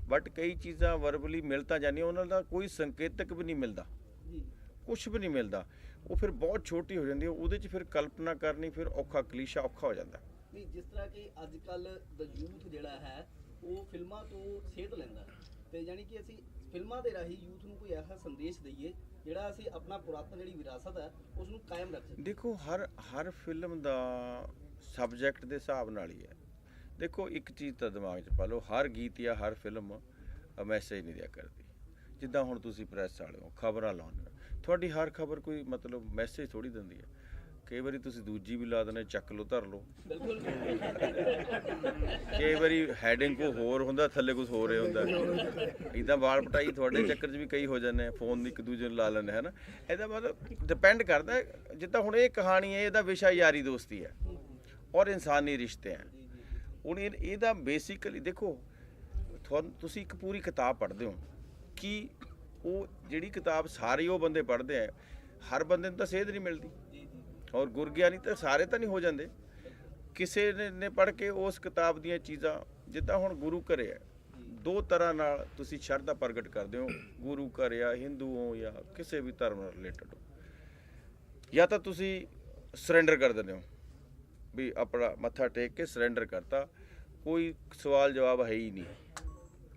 ਬਟ ਕਈ ਚੀਜ਼ਾਂ ਵਰਬਲੀ ਮਿਲ ਤਾਂ ਜਾਂਦੀਆਂ ਉਹਨਾਂ ਦਾ ਕੋਈ ਸੰਕੇਤਕ ਵੀ ਨਹੀਂ ਮਿਲਦਾ। ਜੀ। ਕੁਝ ਵੀ ਨਹੀਂ ਮਿਲਦਾ। ਉਹ ਫਿਰ ਬਹੁਤ ਛੋਟੀ ਹੋ ਜਾਂਦੀ ਹੈ ਉਹਦੇ 'ਚ ਫਿਰ ਕਲਪਨਾ ਕਰਨੀ ਫਿਰ ਔਖਾ ਕਲੀਸ਼ਾ ਔਖਾ ਹੋ ਜਾਂਦਾ। ਨਹੀਂ ਜਿਸ ਤਰ੍ਹਾਂ ਕਿ ਅੱਜ ਕੱਲ ਦਾ ਯੂਥ ਜਿਹੜਾ ਹੈ ਉਹ ਫਿਲਮਾਂ ਤੋਂ ਸੇਧ ਲੈਂਦਾ। ਤੇ ਯਾਨੀ ਕਿ ਅਸੀਂ ਫਿਲਮਾਂ ਦੇ ਰਾਹੀਂ ਯੂਥ ਨੂੰ ਕੋਈ ਐਸਾ ਸੰਦੇਸ਼ ਦਈਏ ਜਿਹੜਾ ਅਸੀਂ ਆਪਣਾ ਪੁਰਾਤਨ ਜਿਹੜੀ ਵਿਰਾਸਤ ਹੈ ਉਸ ਨੂੰ ਕਾਇਮ ਰੱਖ ਸਕੀਏ। ਦੇਖੋ, ਹਰ ਹਰ ਫਿਲਮ ਦਾ ਸਬਜੈਕਟ ਦੇ ਹਿਸਾਬ ਨਾਲ ਹੀ ਹੈ। ਦੇਖੋ, ਇੱਕ ਚੀਜ਼ ਤਾਂ ਦਿਮਾਗ 'ਚ ਪਾ ਲਓ, ਹਰ ਗੀਤ ਜਾਂ ਹਰ ਫਿਲਮ ਮੈਸੇਜ ਨਹੀਂ ਦਿਆ ਕਰਦੀ। ਜਿੱਦਾਂ ਹੁਣ ਤੁਸੀਂ ਪ੍ਰੈਸ ਵਾਲੇ ਹੋ, ਖਬਰਾਂ ਲਾਉਂਦੇ ਹੋ। ਤੁਹਾਡੀ ਹਰ ਖਬਰ ਕੋਈ ਮਤਲਬ ਮੈਸੇਜ ਥੋੜੀ ਦਿੰਦੀ ਹੈ। ਕਈ ਵਾਰੀ ਤੁਸੀਂ ਦੂਜੀ ਵੀ ਲਾ ਦਿੰਦੇ, ਚੱਕ ਲਓ, ਧਰ ਲਓ। ਬਿਲਕੁਲ ਕਈ ਵਾਰੀ ਹੈਡਿੰਗ ਕੋ ਹੋਰ ਹੁੰਦਾ, ਥੱਲੇ ਕੁਝ ਹੋ ਰਿਹਾ ਹੁੰਦਾ। ਇਦਾਂ ਵਾਲ ਪਟਾਈ ਤੁਹਾਡੇ ਚੱਕਰ 'ਚ ਵੀ ਕਈ ਹੋ ਜਾਂਦੇ ਫੋਨ ਇੱਕ ਦੂਜੇ ਨੂੰ ਲਾ ਲੈਂਦੇ ਹੈ ਨਾ ਇਹਦਾ ਮਤਲਬ ਡਿਪੈਂਡ ਕਰਦਾ, ਜਿੱਦਾਂ ਹੁਣ ਇਹ ਕਹਾਣੀ ਹੈ, ਇਹਦਾ ਵਿਸ਼ਾ ਯਾਰੀ ਦੋਸਤੀ ਹੈ, ਔਰ ਇਨਸਾਨੀ ਰਿਸ਼ਤੇ ਹੈ। ਹੁਣ ਇਹ- ਇਹਦਾ ਬੇਸਿਕਲੀ ਦੇਖੋ, ਤੁਹਾਨੂੰ, ਤੁਸੀਂ ਇੱਕ ਪੂਰੀ ਕਿਤਾਬ ਪੜ੍ਹਦੇ ਹੋ, ਕਿ ਉਹ ਜਿਹੜੀ ਕਿਤਾਬ ਸਾਰੇ ਉਹ ਬੰਦੇ ਪੜ੍ਹਦੇ ਆ, ਹਰ ਬੰਦੇ ਨੂੰ ਤਾਂ ਸੇਧ ਨਹੀਂ ਮਿਲਦੀ। ਔਰ ਗੁਰਗਿਆਨੀ ਤਾਂ ਸਾਰੇ ਤਾਂ ਨਹੀਂ ਹੋ ਜਾਂਦੇ। ਕਿਸੇ ਨੇ ਪੜ੍ਹ ਕੇ ਉਸ ਕਿਤਾਬ ਦੀਆਂ ਚੀਜ਼ਾਂ, ਜਿੱਦਾਂ ਹੁਣ ਗੁਰੂ ਘਰੇ ਹੈ, ਦੋ ਤਰ੍ਹਾਂ ਨਾਲ ਤੁਸੀਂ ਸ਼ਰਧਾ ਪ੍ਰਗਟ ਕਰਦੇ ਹੋ। ਗੁਰੂ ਘਰ ਜਾਂ ਹਿੰਦੂ ਹੋ ਜਾਂ ਕਿਸੇ ਵੀ ਧਰਮ ਨਾਲ ਰਿਲੇਟਡ ਹੋ। ਜਾਂ ਤਾਂ ਤੁਸੀਂ ਸਰੈਂਡਰ ਕਰ ਦਿੰਦੇ ਹੋ, ਵੀ ਆਪਣਾ ਮੱਥਾ ਟੇਕ ਕੇ ਸਰੈਂਡਰ ਕਰਤਾ। ਕੋਈ ਸਵਾਲ ਜਵਾਬ ਹੈ ਹੀ ਨਹੀਂ।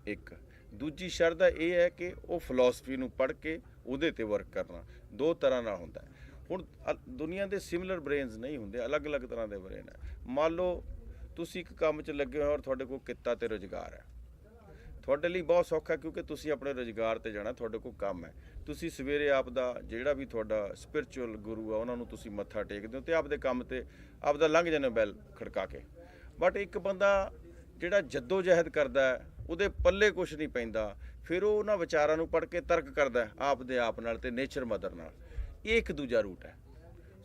ਇੱਕ। ਦੂਜੀ ਸ਼ਰਧਾ ਇਹ ਹੈ ਕਿ ਉਹ ਫਿਲਾਸਫੀ ਨੂੰ ਪੜ੍ਹ ਕੇ ਉਹਦੇ ਤੇ ਵਰਕ ਕਰਨਾ। ਦੋ ਤਰ੍ਹਾਂ ਨਾਲ ਹੁੰਦਾ ਹੈ। ਹੁਣ ਅ- ਦੁਨੀਆ ਦੇ ਸਿਮਿਲਰ ਬ੍ਰੇਨਸ ਨਹੀਂ ਹੁੰਦੇ, ਅਲੱਗ-ਅਲੱਗ ਤਰ੍ਹਾਂ ਦੇ ਬ੍ਰੇਨ ਹੈ ਮੰਨ ਲਓ, ਤੁਸੀਂ ਇੱਕ ਕੰਮ 'ਚ ਲੱਗੇ ਹੋ ਔਰ ਤੁਹਾਡੇ ਕੋਲ ਕਿੱਤਾ ਤੇ ਰੋਜ਼ਗਾਰ ਹੈ। ਤੁਹਾਡੇ ਲਈ ਬਹੁਤ ਸੌਖਾ ਕਿਉਂਕਿ ਤੁਸੀਂ ਆਪਣੇ ਰੋਜ਼ਗਾਰ ਤੇ ਜਾਣਾ, ਤੁਹਾਡੇ ਕੋਲ ਕੰਮ ਹੈ। ਤੁਸੀਂ ਸਵੇਰੇ ਆਪ ਦਾ ਜਿਹੜਾ ਵੀ ਤੁਹਾਡਾ ਸਪਿਰਚੁਅਲ ਗੁਰੂ ਆ, ਉਹਨਾਂ ਨੂੰ ਤੁਸੀਂ ਮੱਥਾ ਟੇਕਦੇ ਹੋ ਤੇ ਆਪਦੇ ਕੰਮ ਤੇ ਆਪਦਾ ਲੰਘ ਜਾਂਦੇ ਹੋ ਬੈਲ ਖੜਕਾ ਕੇ। ਬਟ ਇੱਕ ਬੰਦਾ ਜਿਹੜਾ ਜੱਦੋ ਜਹਿਦ ਕਰਦਾ ਉਹਦੇ ਪੱਲੇ ਕੁਝ ਨਹੀਂ ਪੈਂਦਾ, ਫਿਰ ਉਹ ਉਹਨਾਂ ਵਿਚਾਰਾਂ ਨੂੰ ਪੜ੍ਹ ਕੇ ਤਰਕ ਕਰਦਾ ਹੈ, ਆਪਦੇ ਆਪ ਨਾਲ ਤੇ ਨੇਚਰ ਮਦਰ ਨਾਲ। ਇਹ ਇੱਕ ਦੂਜਾ ਰੂਟ ਹੈ।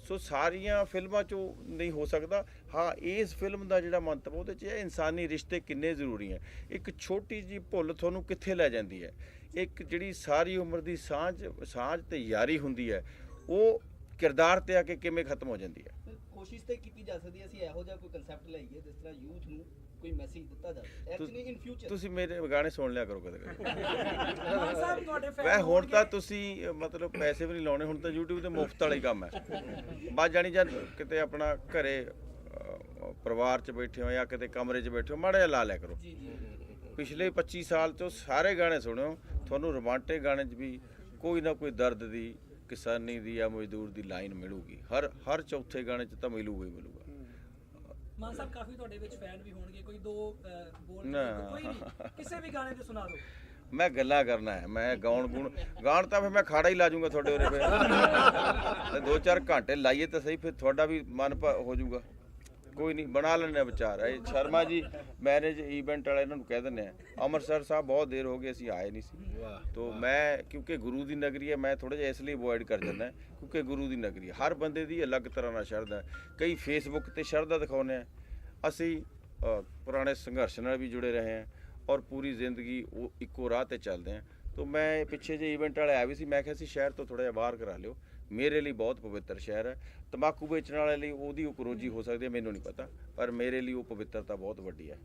ਸੋ ਸਾਰੀਆਂ ਫਿਲਮਾਂ 'ਚੋਂ ਨਹੀਂ ਹੋ ਸਕਦਾ। ਹਾਂ, ਇਸ ਫਿਲਮ ਦਾ ਜਿਹੜਾ ਮੰਤਵ ਉਹਦੇ 'ਚ ਹੈ ਇਨਸਾਨੀ ਰਿਸ਼ਤੇ ਕਿੰਨੇ ਜ਼ਰੂਰੀ ਹੈ। ਇੱਕ ਛੋਟੀ ਜੀ ਭੁੱਲ ਤੁਹਾਨੂੰ ਕਿੱਥੇ ਲੈ ਜਾਂਦੀ ਹੈ? ਇੱਕ ਜਿਹੜੀ ਸਾਰੀ ਉਮਰ ਦੀ ਸਾਂਝ ਸਾਂਝ ਤੇ ਯਾਰੀ ਹੁੰਦੀ ਹੈ, ਉਹ ਕਿਰਦਾਰ ਤੇ ਆ ਕੇ ਕਿਵੇਂ ਖਤਮ ਹੋ ਜਾਂਦੀ ਹੈ? ਕੋਸ਼ਿਸ਼ ਤੇ ਕੀਤੀ ਜਾ ਸਕਦੀ ਹੈ, ਅਸੀਂ ਇਹੋ ਜਿਹਾ ਕੋਈ ਕਨਸੈਪਟ ਲਈਏ, ਜਿਸ ਤਰ੍ਹਾਂ ਯੂਥ ਨੂੰ ਕੋਈ ਮੈਸੇਜ ਦਿੱਤਾ ਜਾਵੇ ਐਕਚੁਅਲੀ ਇਨ ਫਿਊਚਰ ਤੁਸੀਂ ਮੇਰੇ ਗਾਣੇ ਸੁਣ ਲਿਆ ਕਰੋ ਕਦੇ ਕਦੇ। ਮਾਨ ਸਾਹਿਬ ਤੁਹਾਡੇ ਵੈ ਫੈਨ ਹੁਣ ਤਾਂ ਤੁਸੀਂ ਅ, ਮਤਲਬ ਪੈਸੇ ਵੀ ਨਹੀਂ ਲਾਉਣੇ ਹੁਣ ਤਾਂ YouTube ਤੇ ਮੁਫਤ ਵਾਲਾ ਹੀ ਕੰਮ ਹੈ। ਬਾਅਦ ਜਾਣੀ ਜਦ ਕਿਤੇ ਆਪਣਾ ਘਰੇ ਅ, ਪਰਿਵਾਰ 'ਚ ਬੈਠੇ ਹੋ ਜਾਂ ਕਿਤੇ ਕਮਰੇ 'ਚ ਬੈਠੇ ਹੋ ਮਾੜਾ ਜਿਹਾ ਲਾ ਲਿਆ ਕਰੋ। ਜੀ ਜੀ ਪਿਛਲੇ 25 ਸਾਲ 'ਚੋਂ ਸਾਰੇ ਗਾਣੇ ਸੁਣਿਓ ਤੁਹਾਨੂੰ ਰੋਮਾਂਟਿਕ ਗਾਣੇ 'ਚ ਵੀ ਕੋਈ ਨਾ ਕੋਈ ਦਰਦ ਦੀ ਕਿਸਾਨੀ ਦੀ ਜਾਂ ਮਜ਼ਦੂਰ ਦੀ ਲਾਈਨ ਮਿਲੂਗੀ। ਹਰ ਹਰ ਚੌਥੇ ਗਾਣੇ 'ਚ ਤਾਂ ਮਿਲੂਗਾ ਹੀ ਮਿਲੂਗਾ। ਮਾਨ ਸਾਹਿਬ ਕਾਫੀ ਤੁਹਾਡੇ ਵਿੱਚ ਫੈਨ ਵੀ ਹੋਣਗੇ ਕੋਈ ਦੋ ਬੋਲ। ਕੋਈ ਨਹੀਂ। ਕਿਸੇ ਵੀ ਗਾਣੇ ਤੇ ਸੁਣਾ ਦਿਓ। ਮੈਂ ਗੱਲਾਂ ਕਰਨਾ ਹੈ ਮੈਂ ਗਾਉਣ ਗੁਣ ਗਾਣ ਤਾਂ ਫਿਰ ਮੈਂ ਖਾੜਾ ਹੀ ਲਾ ਜਾਊਂਗਾ ਤੁਹਾਡੇ ਉਰੇ ਫਿਰ। *laughs* ਤੇ ਦੋ ਚਾਰ ਘੰਟੇ ਲਾਈਏ ਤਾਂ ਸਹੀ ਫਿਰ ਤੁਹਾਡਾ ਵੀ ਮਨ ਹੋ ਜਾਊਗਾ। ਕੋਈ ਨਹੀਂ ਬਣਾ ਲੈਣੇ ਆ ਵਿਚਾਰ। ਇਹ ਸ਼ਰਮਾ ਜੀ ਮੈਰਿਜ ਇਵੈਂਟ ਵਾਲੇ ਇਹਨਾਂ ਨੂੰ ਕਹਿ ਦਿੰਦੇ ਆ ਅੰਮ੍ਰਿਤਸਰ ਸਾਹਿਬ ਬਹੁਤ ਦੇਰ ਹੋ ਗਈ ਅਸੀਂ ਆਏ ਨਹੀਂ ਸੀ। ਤੋ ਮੈਂ ਕਿਉਂਕਿ ਗੁਰੂ ਦੀ ਨਗਰੀ ਹੈ ਮੈਂ ਥੋੜਾ ਜਿਹਾ ਇਸ ਲਈ ਅਵੋਇਡ ਕਰ ਜਾਂਦਾ ਕਿਉਂਕਿ ਗੁਰੂ ਦੀ ਨਗਰੀ ਹੈ। ਹਰ ਬੰਦੇ ਦੀ ਅਲੱਗ ਤਰ੍ਹਾਂ ਨਾਲ ਸ਼ਰਧਾ ਹੈ। ਕਈ ਫੇਸਬੁੱਕ ਤੇ ਸ਼ਰਧਾ ਦਿਖਾਉਂਦੇ ਆ ਅਸੀਂ ਪੁਰਾਣੇ ਸੰਘਰਸ਼ ਨਾਲ ਵੀ ਜੁੜੇ ਰਹੇ ਹਾਂ ਔਰ ਪੂਰੀ ਜ਼ਿੰਦਗੀ ਉਹ ਇੱਕੋ ਰਾਹ ਤੇ ਚੱਲਦੇ ਆ ਤੋਂ ਮੈਂ ਪਿੱਛੇ ਜੇ ਇਵੈਂਟ ਵਾਲੇ ਆਏ ਵੀ ਸੀ ਮੈਂ ਕਿਹਾ ਸੀ ਸ਼ਹਿਰ ਤੋਂ ਥੋੜਾ ਜਿਹਾ ਬਾਹਰ ਕਰਾ ਲਿਓ। ਮੇਰੇ ਲਈ ਬਹੁਤ ਪਵਿੱਤਰ ਸ਼ਹਿਰ ਹੈ। ਤੰਬਾਕੂ ਵੇਚਣ ਵਾਲੇ ਲਈ ਉਹਦੀ ਉਪਰੋਜੀ ਹੋ ਸਕਦੀ ਹੈ, ਮੈਨੂੰ ਨਹੀਂ ਪਤਾ। ਪਰ ਮੇਰੇ ਲਈ ਉਹ ਪਵਿੱਤਰਤਾ ਬਹੁਤ ਵੱਡੀ ਹੈ।